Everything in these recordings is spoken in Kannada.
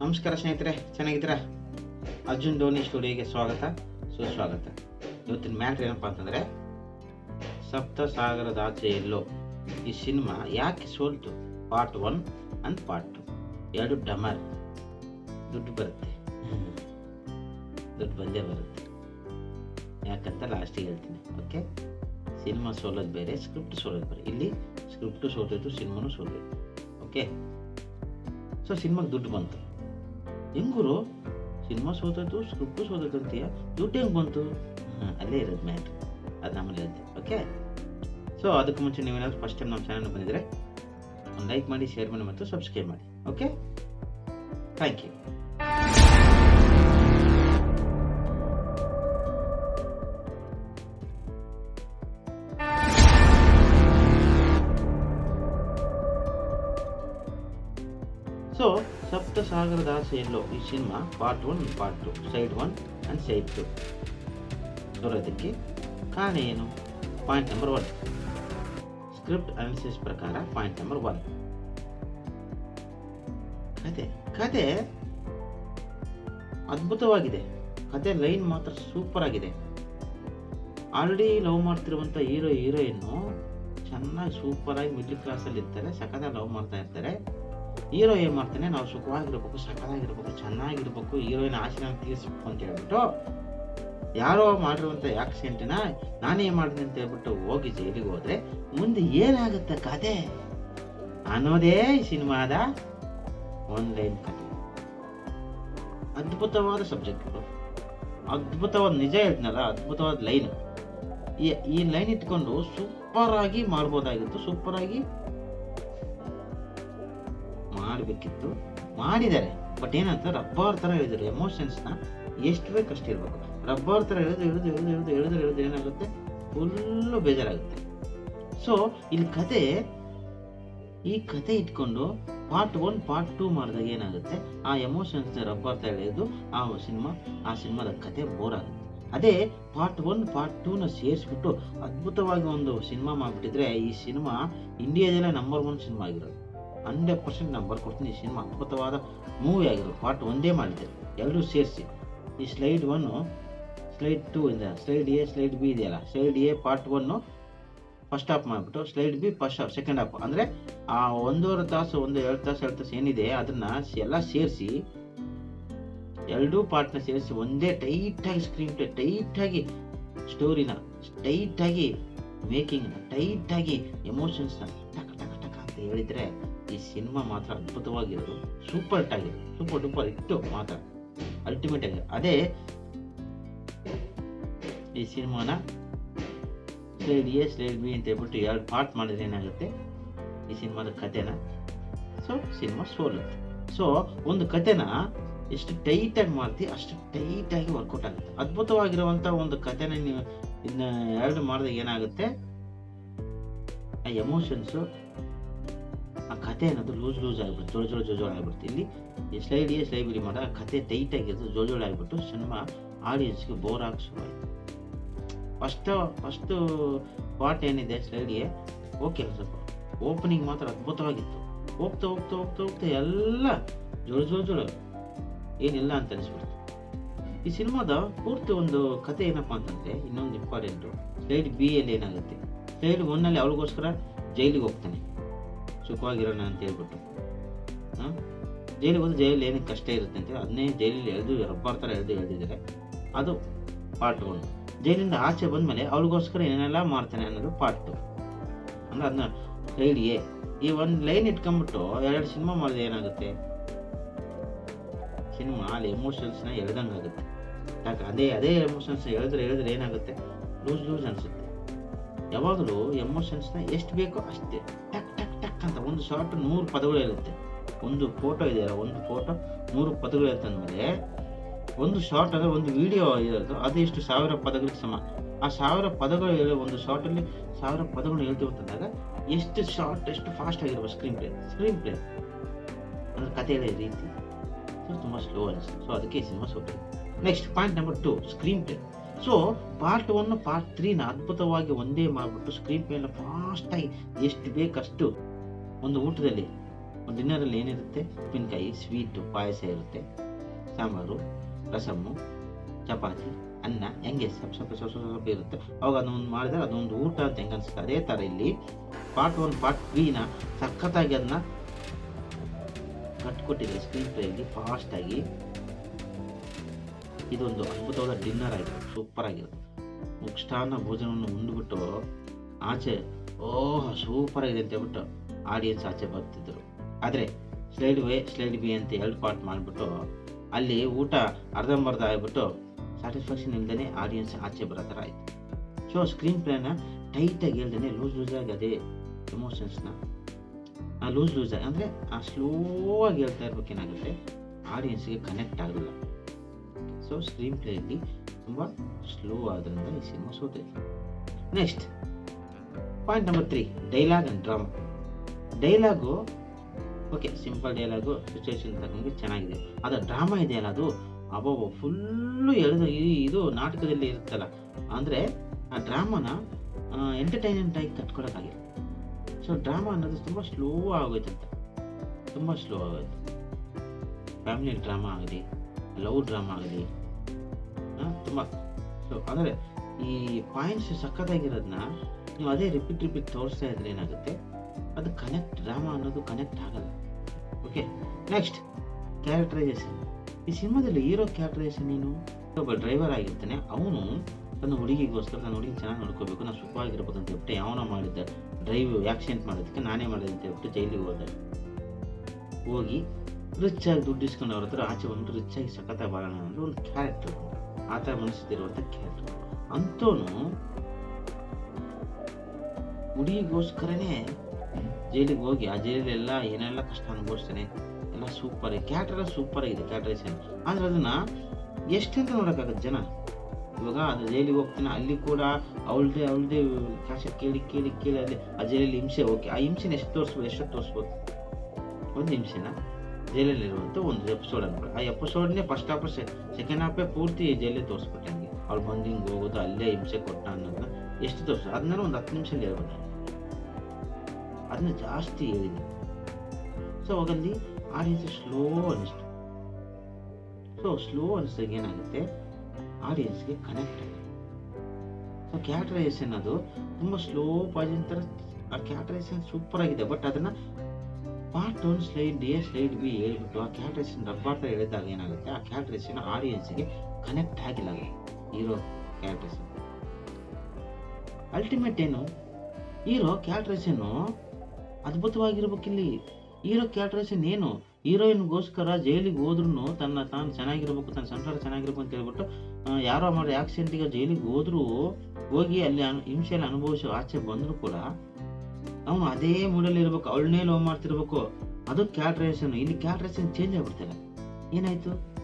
ನಮಸ್ಕಾರ ಸ್ನೇಹಿತರೆ, ಚೆನ್ನಾಗಿದ್ದೀರಾ? ಅರ್ಜುನ್ ಧೋನಿ ಸ್ಟುಡಿಯೋಗೆ ಸ್ವಾಗತ, ಸುಸ್ವಾಗತ. ಇವತ್ತಿನ ಮ್ಯಾಟ್ರ್ ಏನಪ್ಪ ಅಂತಂದರೆ, ಸಪ್ತ ಸಾಗರದ ಆಚೆ ಎಲ್ಲೋ ಈ ಸಿನಿಮಾ ಯಾಕೆ ಸೋಲ್ತು? Part one and part two ಎರಡು ಡಮರ್. ದುಡ್ಡು ಬರುತ್ತೆ. ದುಡ್ಡು ಬಂದೇ ಬರುತ್ತೆ. ಯಾಕಂತ ಲಾಸ್ಟಿಗೆ ಹೇಳ್ತೀನಿ ಓಕೆ ಸಿನಿಮಾ ಸೋಲೋದು ಬೇರೆ ಸ್ಕ್ರಿಪ್ಟ್ ಸೋಲೋದು ಬೇರೆ. ಇಲ್ಲಿ ಸ್ಕ್ರಿಪ್ಟು ಸೋತೈತು ಸಿನಿಮಾನು ಸೋಲೈತು ಓಕೆ ಸೊ ಸಿನಿಮಾಗೆ ದುಡ್ಡು ಬಂತು. ಹೆಂಗುರು? ಸಿನಿಮಾ ಸೋತದ್ದು ಸ್ಕ್ರಿಪ್ಟು ಸೋತೈತು ಅಂತೀಯ? ಹೆಂಗೆ ಬಂತು? ಅಲ್ಲೇ ಇರೋದು ಮ್ಯಾಟ್ ಅದು ನಮ್ಮಲ್ಲಿ ಅದೇ ಓಕೆ ಸೊ ಅದಕ್ಕೆ ಮುಂಚೆ ನೀವೇನಾದ್ರು ಫಸ್ಟ್ ಟೈಮ್ ನಮ್ಮ ಚಾನಲ್ ಬಂದಿದ್ರೆ ಒಂದು ಲೈಕ್ ಮಾಡಿ ಶೇರ್ ಮಾಡಿ ಮತ್ತು ಸಬ್ಸ್ಕ್ರೈಬ್ ಮಾಡಿ ಓಕೆ ಥ್ಯಾಂಕ್ ಯು ಸಾಗರದ ಆಸೆಯಲ್ಲೋ ಈ cinema? Part one part two side one and side two ಬರೋದಕ್ಕೆ ಕಾರಣ ಏನು? Point number one script analysis ಪ್ರಕಾರ ಪಾಯಿಂಟ್ ನಂಬರ್ ಒನ್ ಕತೆ ಕತೆ ಅದ್ಭುತವಾಗಿದೆ. ಕತೆ ಲೈನ್ ಮಾತ್ರ ಸೂಪರ್ ಆಗಿದೆ. ಆಲ್ರೆಡಿ ಲವ್ ಮಾಡ್ತಿರುವಂಥ ಹೀರೋ ಹೀರೋಯಿನ್ನು ಚೆನ್ನಾಗಿ ಸೂಪರಾಗಿ ಮಿಡ್ಲ್ ಕ್ಲಾಸಲ್ಲಿ ಇರ್ತಾರೆ ಸಖತ್ತಾಗಿ ಲವ್ ಮಾಡ್ತಾ ಇರ್ತಾರೆ. ಹೀರೋ ಏನು ಮಾಡ್ತಾನೆ, ನಾವು ಸುಖವಾಗಿರ್ಬೇಕು ಸಖತ್ತಾಗಿರ್ಬೇಕು ಚೆನ್ನಾಗಿರ್ಬೇಕು, ಹೀರೋಯಿನ್ ಆಶೆನ ತೀರಿಸ್ಬೇಕು ಅಂತ ಹೇಳ್ಬಿಟ್ಟು, ಯಾರೋ ಮಾಡಿರುವಂಥ ಆಕ್ಸಿಡೆಂಟ್ನ ನಾನೇ ಮಾಡಿದೆ ಅಂತ ಹೇಳ್ಬಿಟ್ಟು ಹೋಗಿ ಜೈಲಿಗೆ ಹೋದ್ರೆ ಮುಂದೆ ಏನಾಗುತ್ತೆ ಕತೆ? ಅನ್ನೋದೇ ಈ ಸಿನಿಮಾದ ಆನ್ಲೈನ್ ಕತೆ. ಅದ್ಭುತವಾದ ಸಬ್ಜೆಕ್ಟ್ ಅದ್ಭುತವಾದ ನಿಜ ಹೇಳ್ತೀನಲ್ಲ, ಅದ್ಭುತವಾದ ಲೈನ್ ಈ ಈ ಲೈನ್ ಇಟ್ಕೊಂಡು ಸೂಪರ್ ಆಗಿ ಮಾಡ್ಬೋದಾಗಿತ್ತು ಸೂಪರಾಗಿ ಮಾಡಬೇಕಿತ್ತು, ಮಾಡಿದ್ದಾರೆ. ಬಟ್ ಏನಂತ ರಬ್ಬರ್ ಥರ ಹೇಳಿದ್ರು ಎಮೋಷನ್ಸ್ನ ಎಷ್ಟು ಬೇಕು ಅಷ್ಟು ಇರಬೇಕು. ರಬ್ಬರ್ ಥರ ಎಳೆದು ಎಳೆದು ಎಳೆದು ಎಳೆದು ಎಳೆದು ಎಳೆದು ಏನಾಗುತ್ತೆ? ಫುಲ್ಲು ಬೇಜಾರಾಗುತ್ತೆ. ಸೊ ಇಲ್ಲಿ ಕತೆ, ಈ ಕತೆ ಇಟ್ಕೊಂಡು ಪಾರ್ಟ್ ಒನ್ ಪಾರ್ಟ್ ಟೂ ಮಾಡಿದಾಗ ಏನಾಗುತ್ತೆ? ಆ ಎಮೋಷನ್ಸ್ ರಬ್ಬರ್ ಥರ ಹೇಳಿದ್ದು, ಆ ಸಿನಿಮಾ, ಆ ಸಿನಿಮಾದ ಕತೆ ಬೋರ್ ಆಗುತ್ತೆ. ಅದೇ ಪಾರ್ಟ್ ಒನ್ ಪಾರ್ಟ್ ಟೂನ ಸೇರಿಸ್ಬಿಟ್ಟು ಅದ್ಭುತವಾಗಿ ಒಂದು ಸಿನಿಮಾ ಮಾಡಿಬಿಟ್ಟಿದ್ರೆ ಈ ಸಿನಿಮಾ ಇಂಡಿಯಾದಲ್ಲೇ ನಂಬರ್ ಒನ್ ಸಿನಿಮಾ ಆಗಿರೋದು. ಹಂಡ್ರೆಡ್ ಪರ್ಸೆಂಟ್ ನಂಬರ್ ಕೊಡ್ತೀನಿ ಈ ಸಿನಿಮಾ. ಅದ್ಭುತವಾದ ಮೂವಿ ಆಗಿರೋದು. ಪಾರ್ಟ್ ಒಂದೇ ಮಾಡಿದ್ದೆ. ಎಲ್ಲರೂ ಸೇರಿಸಿ. ಈ ಸ್ಲೈಡ್ ಒನ್ನು ಸ್ಲೈಡ್ ಟೂ ಇಂದ ಸ್ಲೈಡ್ ಎ ಸ್ಲೈಡ್ ಬಿ ಇದೆಯಲ್ಲ? Slide A part one first half ಮಾಡಿಬಿಟ್ಟು slide B first half second half ಅಂದರೆ, ಆ ಒಂದೂವರೆ ತಾಸು, ಒಂದು ಎರಡು ತಾಸು ಎರಡು ತಾಸು ಏನಿದೆ, ಅದನ್ನು ಎಲ್ಲ ಸೇರಿಸಿ, ಎರಡೂ ಪಾರ್ಟ್ನ ಸೇರಿಸಿ, ಒಂದೇ ಟೈಟಾಗಿ ಸ್ಕ್ರೀನ್ ಪ್ಲೇ ಟೈಟಾಗಿ ಸ್ಟೋರಿನ ಟೈಟಾಗಿ ಮೇಕಿಂಗ್ ಟೈಟಾಗಿ ಎಮೋಷನ್ಸ್ನ ಟಕ ಟಕ ಟಕ ಅಂತ ಹೇಳಿದರೆ ಈ ಸಿನಿಮಾ ಮಾತ್ರ ಅದ್ಭುತವಾಗಿರೋದು. ಸೂಪರ್ ಹಿಟ್ ಸೂಪರ್ ಡೂಪರ್ ಇಟ್ಟು ಮಾತ್ರ. ಅಲ್ಟಿಮೇಟ್ ಆಗಿದೆ. ಅದೇ ಈ ಸಿನಿಮಾನ ಸ್ಲೈಡ್ ಎ ಸ್ಲೈಡ್ ಬಿ ಅಂತ ಹೇಳ್ಬಿಟ್ಟು ಎರಡು ಪಾರ್ಟ್ ಮಾಡಿದ್ರೆ ಏನಾಗುತ್ತೆ? ಈ ಸಿನಿಮಾದ ಕಥೆನ? ಸೊ ಸಿನಿಮಾ ಸೋಲುತ್ತೆ ಸೊ ಒಂದು ಕಥೆನ ಎಷ್ಟು ಟೈಟಾಗಿ ಮಾಡ್ತಿ, ಅಷ್ಟು ಟೈಟಾಗಿ ವರ್ಕೌಟ್ ಆಗುತ್ತೆ. ಅದ್ಭುತವಾಗಿರುವಂಥ ಒಂದು ಕಥೆನ ನೀವು ಇನ್ನು ಎರಡು ಮಾಡಿದಾಗ ಏನಾಗುತ್ತೆ? ಆ ಎಮೋಷನ್ಸು ಆ ಕತೆ ಅನ್ನೋದು ಲೂಸ್ ಲೂಸ್ ಆಗಿಬಿಟ್ಟು ಜೋಳ ಜೋಳ ಜೋಳ ಆಗಿಬಿಡ್ತು. ಇಲ್ಲಿ ಸ್ಲೈಡ್ ಎ ಸ್ಲೈಡ್ ಬಿ ಮಾಡಿದಾಗ ಕತೆ ಟೈಟ್ ಆಗಿರೋದು ಜೋಳ ಜೋಳ ಆಗಿಬಿಟ್ಟು ಸಿನಿಮಾ ಆಡಿಯನ್ಸ್ಗೆ ಬೋರ್ ಆಗಿ ಆಯ್ತು ಫಸ್ಟ್ ಫಸ್ಟು ಪಾರ್ಟ್ ಏನಿದೆ ಸ್ಲೈಡ್ಗೆ ಓಕೆ ಸ್ವಲ್ಪ ಓಪನಿಂಗ್ ಮಾತ್ರ ಅದ್ಭುತವಾಗಿತ್ತು. ಹೋಗ್ತಾ ಹೋಗ್ತಾ ಹೋಗ್ತಾ ಹೋಗ್ತಾ ಎಲ್ಲ ಜೋಳ ಜೋಳ ಜೋಳ ಏನಿಲ್ಲ ಅಂತ ಅನಿಸ್ಬಿಡ್ತು. ಈ ಸಿನಿಮಾದ ಪೂರ್ತಿ ಒಂದು ಕತೆ ಏನಪ್ಪ ಅಂತಂದ್ರೆ ಇನ್ನೊಂದು ಇಂಪಾರ್ಟೆಂಟು ಸ್ಲೈಡ್ ಬಿ ಅಲ್ಲಿ ಏನಾಗುತ್ತೆ? ಸ್ಲೈಡ್ ಒನ್ನಲ್ಲಿ ಅವಳಿಗೋಸ್ಕರ ಜೈಲಿಗೆ ಹೋಗ್ತಾನೆ. ಸುಖವಾಗಿರೋಣ ಅಂತ ಹೇಳ್ಬಿಟ್ಟು ಹಾಂ? ಜೈಲಿಗೆ ಹೋದ್ರೆ ಜೈಲಲ್ಲಿ ಏನಕ್ಕೆ ಕಷ್ಟ ಇರುತ್ತೆ ಅಂತ ಅದನ್ನೇ ಜೈಲಲ್ಲಿ ಎಳೆದು ರಬ್ಬರ್ ಥರ ಎಳೆದು ಎಳೆದಿದ್ದಾರೆ. ಅದು ಪಾರ್ಟ್ ಒನ್ ಜೈಲಿಂದ ಆಚೆ ಬಂದಮೇಲೆ ಅವಳಿಗೋಸ್ಕರ ಏನೆಲ್ಲ ಮಾಡ್ತಾನೆ ಅನ್ನೋದು ಪಾರ್ಟ್ ಟು ಅಂದರೆ ಅದನ್ನ ಎ ಈ ಒಂದು ಲೈನ್ ಇಟ್ಕೊಂಡ್ಬಿಟ್ಟು ಎರಡು ಸಿನಿಮಾ ಮಾಡಿದ್ರೆ ಏನಾಗುತ್ತೆ? ಸಿನಿಮಾ ಅಲ್ಲಿ ಎಮೋಷನ್ಸ್ನ ಎಳ್ದಂಗೆ ಆಗುತ್ತೆ. ಯಾಕೆ, ಅದೇ ಅದೇ ಎಮೋಷನ್ಸ್ ಎಳೆದ್ರೆ ಎಳೆದ್ರೆ ಏನಾಗುತ್ತೆ? ಲೂಸ್ ಲೂಸ್ ಅನಿಸುತ್ತೆ. ಯಾವಾಗಲೂ ಎಮೋಷನ್ಸ್ನ ಎಷ್ಟು ಬೇಕೋ ಅಷ್ಟೇ. ಟಕ್ ಟಕ್ ಟಕ್ ಅಂತ ಒಂದು ಶಾರ್ಟ್ ನೂರು ಪದಗಳು ಇರುತ್ತೆ. ಒಂದು ಫೋಟೋ ಇದೆಯಲ್ಲ ಒಂದು ಫೋಟೋ ನೂರು ಪದಗಳು ಇರುತ್ತೆ ಅಂದಮೇಲೆ ಒಂದು ಶಾರ್ಟ್ ಅಂದರೆ ಒಂದು ವಿಡಿಯೋ ಇರೋದು ಅದು ಎಷ್ಟು ಸಾವಿರ ಪದಗಳಿಗೆ ಸಮ. ಆ ಸಾವಿರ ಪದಗಳು ಇರೋ ಒಂದು ಶಾರ್ಟಲ್ಲಿ ಸಾವಿರ ಪದಗಳು ಹೇಳ್ತೀವಿ ಅಂತಂದಾಗ ಎಷ್ಟು ಶಾರ್ಟ್ ಎಷ್ಟು ಫಾಸ್ಟ್ ಆಗಿರುವ ಸ್ಕ್ರೀನ್ ಪ್ಲೇ ಸ್ಕ್ರೀನ್ ಪ್ಲೇ ಅಂದರೆ ಹೇಳೋ ರೀತಿ. ತುಂಬ ಸ್ಲೋ ಅನಿಸ್ತು ಸೊ ಅದಕ್ಕೆ ಸಿನಿಮಾ ಸೋತು next point number two screenplay so part one part ತ್ರೀನ ಅದ್ಭುತವಾಗಿ ಒಂದೇ ಮಾಡಿಬಿಟ್ಟು ಸ್ಕ್ರೀನ್ ಪ್ಲೇನ ಫಾಸ್ಟಾಗಿ ಎಷ್ಟು ಬೇಕಷ್ಟು ಒಂದು ಊಟದಲ್ಲಿ, ಒಂದು ಡಿನ್ನರಲ್ಲಿ ಏನಿರುತ್ತೆ? ಉಪ್ಪಿನಕಾಯಿ ಸ್ವೀಟು ಪಾಯಸ ಇರುತ್ತೆ. ಸಾಂಬಾರು ರಸಮ್ಮು ಚಪಾತಿ, ಅನ್ನ, ಹೆಂಗೆ ಸ್ವಲ್ಪ ಸ್ವಲ್ಪ ಸ್ವಲ್ಪ ಸ್ವಲ್ಪ ಇರುತ್ತೆ. ಅವಾಗ ಅದನ್ನೊಂದು ಮಾಡಿದ್ರೆ ಅದೊಂದು ಊಟ ಅಂತ ಹೆಂಗೆ ಅನಿಸುತ್ತೆ? ಅದೇ ಥರ ಇಲ್ಲಿ ಪಾರ್ಟ್ ಒನ್ ಪಾರ್ಟ್ ತ್ರೀನ ಸಖತ್ತಾಗಿ ಅದನ್ನ ಕಟ್ಕೊಟ್ಟಿದೆ ಸ್ಕ್ರೀನ್ ಪ್ಲೇಯಲ್ಲಿ ಫಾಸ್ಟಾಗಿ ಇದೊಂದು ಅದ್ಭುತವಾದ ಡಿನ್ನರ್ ಆಗಿರುತ್ತೆ. ಸೂಪರ್ ಆಗಿರುತ್ತೆ. ಮುಕ್ಷಾನ್ನ ಭೋಜನವನ್ನು ಮುಂದ್ಬಿಟ್ಟು ಆಚೆ, ಓಹ್, ಸೂಪರ್ ಆಗಿದೆ ಅಂತ ಹೇಳ್ಬಿಟ್ಟು ಆಡಿಯನ್ಸ್ ಆಚೆ ಬರ್ತಿದ್ರು. ಆದರೆ ಸ್ಲೈಡ್ ವೇ ಸ್ಲೈಡ್ ಬಿ ಅಂತ ಎರಡು ಪಾರ್ಟ್ ಮಾಡಿಬಿಟ್ಟು, ಅಲ್ಲಿ ಊಟ ಅರ್ಧಂಬರ್ಧ ಆಗಿಬಿಟ್ಟು ಸ್ಯಾಟಿಸ್ಫ್ಯಾಕ್ಷನ್ ಇಲ್ಲದೇ ಆಡಿಯನ್ಸ್ ಆಚೆ ಬರೋ ಥರ ಆಯಿತು. ಸೊ ಸ್ಕ್ರೀನ್ ಪ್ಲೇನ ಟೈಟಾಗಿ ಹೇಳ್ದೇ ಲೂಸ್ ಲೂಸಾಗಿ ಅದೇ ಎಮೋಷನ್ಸ್ನ ಲೂಸ್ ಲೂಸ್ ಆಗಿ ಅಂದರೆ, ಆ ಸ್ಲೋ ಆಗಿ ಹೇಳ್ತಾ ಇರ್ಬೇಕೇನಾಗುತ್ತೆ ಆಡಿಯನ್ಸ್ಗೆ ಕನೆಕ್ಟ್ ಆಗಲ್ಲ. ಸೊ ಸ್ಕ್ರೀನ್ ಪ್ಲೇಯಲ್ಲಿ ತುಂಬ ಸ್ಲೋ ಆದ್ರಿಂದ ಈ cinema ಸೋತೈತೆ. Next point number three dialogue and drama dialogue, okay, simple dialogue situation ತಕ್ಕಂಗೆ ಚೆನ್ನಾಗಿದೆ. ಅದು ಡ್ರಾಮಾ ಇದೆಯಲ್ಲ ಅದು? ಅಬ್ಬಬ್ಬ ಫುಲ್ಲು ಎಳೆದು ಇದು ನಾಟಕದಲ್ಲಿ ಇರುತ್ತಲ್ಲ? ಅಂದರೆ ಆ ಡ್ರಾಮಾನ ಎಂಟರ್ಟೈನ್ಮೆಂಟ್ ಆಗಿ ಕಟ್ಕೊಳ್ಳೋಕ್ಕಾಗಿಲ್ಲ ಸೊ ಡ್ರಾಮಾ ಅನ್ನೋದು ತುಂಬ ಸ್ಲೋ ಆಗೋಯ್ತಂತೆ. ತುಂಬ ಸ್ಲೋ ಆಗೋಯ್ತು. ಫ್ಯಾಮಿಲಿ ಡ್ರಾಮಾ ಆಗಲಿ ಲವ್ ಡ್ರಾಮಾ ಆಗಲಿ ತುಂಬ. ಸೊ ಅಂದರೆ ಈ ಪಾಯಿಂಟ್ಸ್ ಸಖತ್ತಾಗಿರೋದನ್ನ ನೀವು ಅದೇ ರಿಪೀಟ್ ರಿಪೀಟ್ ತೋರಿಸ್ತಾ ಇದ್ರೆ ಏನಾಗುತ್ತೆ? ಅದು ಕನೆಕ್ಟ್ ಡ್ರಾಮಾ ಅನ್ನೋದು ಕನೆಕ್ಟ್ ಆಗಲ್ಲ. ಓಕೆ ನೆಕ್ಸ್ಟ್ ಕ್ಯಾರೆಕ್ಟರೈಸೇಷನ್ ಈ ಸಿನಿಮಾದಲ್ಲಿ ಹೀರೋ ಕ್ಯಾರೆಕ್ಟರೈಸೇಷನ್ ಏನು? ಒಬ್ಬ ಡ್ರೈವರ್ ಆಗಿರ್ತಾನೆ, ಅವನು ತನ್ನ ಹುಡುಗಿಗೋಸ್ಕರ ನನ್ನ ಹುಡುಗಿ ಚೆನ್ನಾಗಿ ನೋಡ್ಕೋಬೇಕು ನಾನು ಸುಖವಾಗಿರ್ಬೋದು ಅಂತ ಹೇಳ್ಬಿಟ್ಟು ಯಾವನ ಮಾಡಿದ್ದ ಡ್ರೈವ್ ಆಕ್ಸಿಡೆಂಟ್ ಮಾಡೋದಕ್ಕೆ ನಾನೇ ಮಾಡಿದೆ ಅಂತ ಹೇಳ್ಬಿಟ್ಟು ಜೈಲಿಗೆ ಹೋದ ಹೋಗಿ ರಿಚ್ ಆಗಿ ದುಡ್ಡು ಇಸ್ಕೊಂಡು ಅವ್ರ ಹತ್ರ ಆಚೆ ಬಂದು ರಿಚ್ ಆಗಿ ಸಖತ್ತಾಗಿ ಬಾಳೋಣ ಅಂದ್ರೆ ಒಂದು ಕ್ಯಾರೆಕ್ಟರ್ ಆ ಥರ ಮನಸ್ಸಿರುವಂಥ ಕ್ಯಾರೆಕ್ಟರ್ ಅಂಥವನು ಹುಡುಗಿಗೋಸ್ಕರನೇ ಜೈಲಿಗೆ ಹೋಗಿ ಆ ಜೈಲಲ್ಲೆಲ್ಲ ಏನೆಲ್ಲ ಕಷ್ಟ ಅನುಭವಿಸ್ತಾನೆ, ಎಲ್ಲ ಸೂಪರ್ ಕ್ಯಾಟ್ರ ಸೂಪರ್ ಆಗಿದೆ ಕ್ಯಾಟ್ರೇಷನ್ ಆದ್ರೆ ಅದನ್ನ ಎಷ್ಟಂತ ನೋಡೋಕ್ಕಾಗತ್ತೆ ಜನ? ಇವಾಗ ಅದು ಜೈಲಿಗೆ ಹೋಗ್ತಾನೆ, ಅಲ್ಲಿ ಕೂಡ ಅವಳದೇ ಅವಳದೇ ಕಾಶ ಕೇಳಿ ಕೇಳಿ ಕೇಳಿ ಅಲ್ಲಿ ಆ ಜೈಲಲ್ಲಿ ಹಿಂಸೆ ಓಕೆ ಆ ಹಿಂಸೆನ ಎಷ್ಟು ತೋರಿಸ್ಬೋದು ಎಷ್ಟು ತೋರಿಸ್ಬೋದು? ಒಂದು ಹಿಂಸೆನ? ಜೈಲಲ್ಲಿರುವಂಥ ಒಂದು ಎಪಿಸೋಡ್ ಅನ್ಬೋದು ಆ ಎಪಿಸೋಡ್ನೇ ಫಸ್ಟ್ ಹಾಫ್ ಸೆಕೆಂಡ್ ಹಾಫೇ ಪೂರ್ತಿ ಜೈಲೇ ತೋರಿಸ್ಬಿಟ್ಟೆ ಅವ್ಳು ಬಂದು ಹಿಂಗೆ ಹೋಗೋದು, ಅಲ್ಲೇ ಹಿಂಸೆ ಕೊಟ್ಟ ಅನ್ನೋದನ್ನ ಎಷ್ಟು ತೋರಿಸು ಅದನ್ನ ಒಂದು ಹತ್ತು ನಿಮಿಷ ಹೇಳ್ಬಿಟ್ಟೆ ಅದನ್ನ ಜಾಸ್ತಿ ಹೇಳಿದೆ ಸೊ ಅವಾಗಲ್ಲಿ ಆಡಿಯನ್ಸ್ ಸ್ಲೋ ಅನಿಸ್ತು ಸೊ ಸ್ಲೋ ಅನಿಸಿದಾಗ ಏನಾಗುತ್ತೆ? ಆಡಿಯನ್ಸ್ಗೆ ಕನೆಕ್ಟ್ ಆಗುತ್ತೆ. ಸೊ ಕ್ಯಾಟ್ರೈಸೇಷನ್ ಅದು ತುಂಬ ಸ್ಲೋ ಪಾಜಿನ ಥರ ಆ ಕ್ಯಾಟ್ರೈಸೇಷನ್ ಸೂಪರ್ ಆಗಿದೆ. ಬಟ್ ಅದನ್ನು part one slide A slide B ಹೇಳ್ಬಿಟ್ಟು ಆ ಕ್ಯಾಟ್ರೇಷನ್ ಥರ ಹೇಳಿದಾಗ ಏನಾಗುತ್ತೆ? ಆ ಕ್ಯಾಟ್ರೇಷನ್ ಆಡಿಯನ್ಸ್ಗೆ ಕನೆಕ್ಟ್ ಆಗಿಲ್ಲ. ಹೀರೋ ಕ್ಯಾಟ್ರೇಷನ್ ಅಲ್ಟಿಮೇಟ್ ಏನು? ಹೀರೋ ಕ್ಯಾಟ್ರೇಷನ್ನು ಅದ್ಭುತವಾಗಿರ್ಬೇಕಿಲ್ಲಿ. ಹೀರೋ ಕ್ಯಾಟ್ರೇಷನ್ ಏನು? ಹೀರೋಯಿನ್ಗೋಸ್ಕರ ಜೈಲಿಗೆ ಹೋದ್ರೂ ತನ್ನ ತಾನು ಚೆನ್ನಾಗಿರ್ಬೇಕು, ತನ್ನ ಸಂಸಾರ ಚೆನ್ನಾಗಿರ್ಬೇಕು ಅಂತ ಹೇಳ್ಬಿಟ್ಟು ಯಾರೋ ಮಾಡಿ ಆಕ್ಸಿಡೆಂಟಿಗೆ ಜೈಲಿಗೆ ಹೋದ್ರೂ ಹೋಗಿ ಅಲ್ಲಿ ಅನ್- ಹಿಂಸೆಯಲ್ಲಿ ಅನುಭವಿಸೋ ಆಚೆ ಬಂದರೂ ಕೂಡ ಅವನು ಅದೇ ಮೂಡಲ್ಲಿ ಇರ್ಬೇಕು, ಅವಳನ್ನೇ ಲವ್ ಮಾಡ್ತಿರ್ಬೇಕು. ಅದು ಕ್ಯಾಟ್ರೇಷನ್ ಇಲ್ಲಿ ಕ್ಯಾಟ್ರೇಷನ್ ಚೇಂಜ್ ಆಗ್ಬಿಡ್ತಾರೆ ಏನಾಯ್ತು?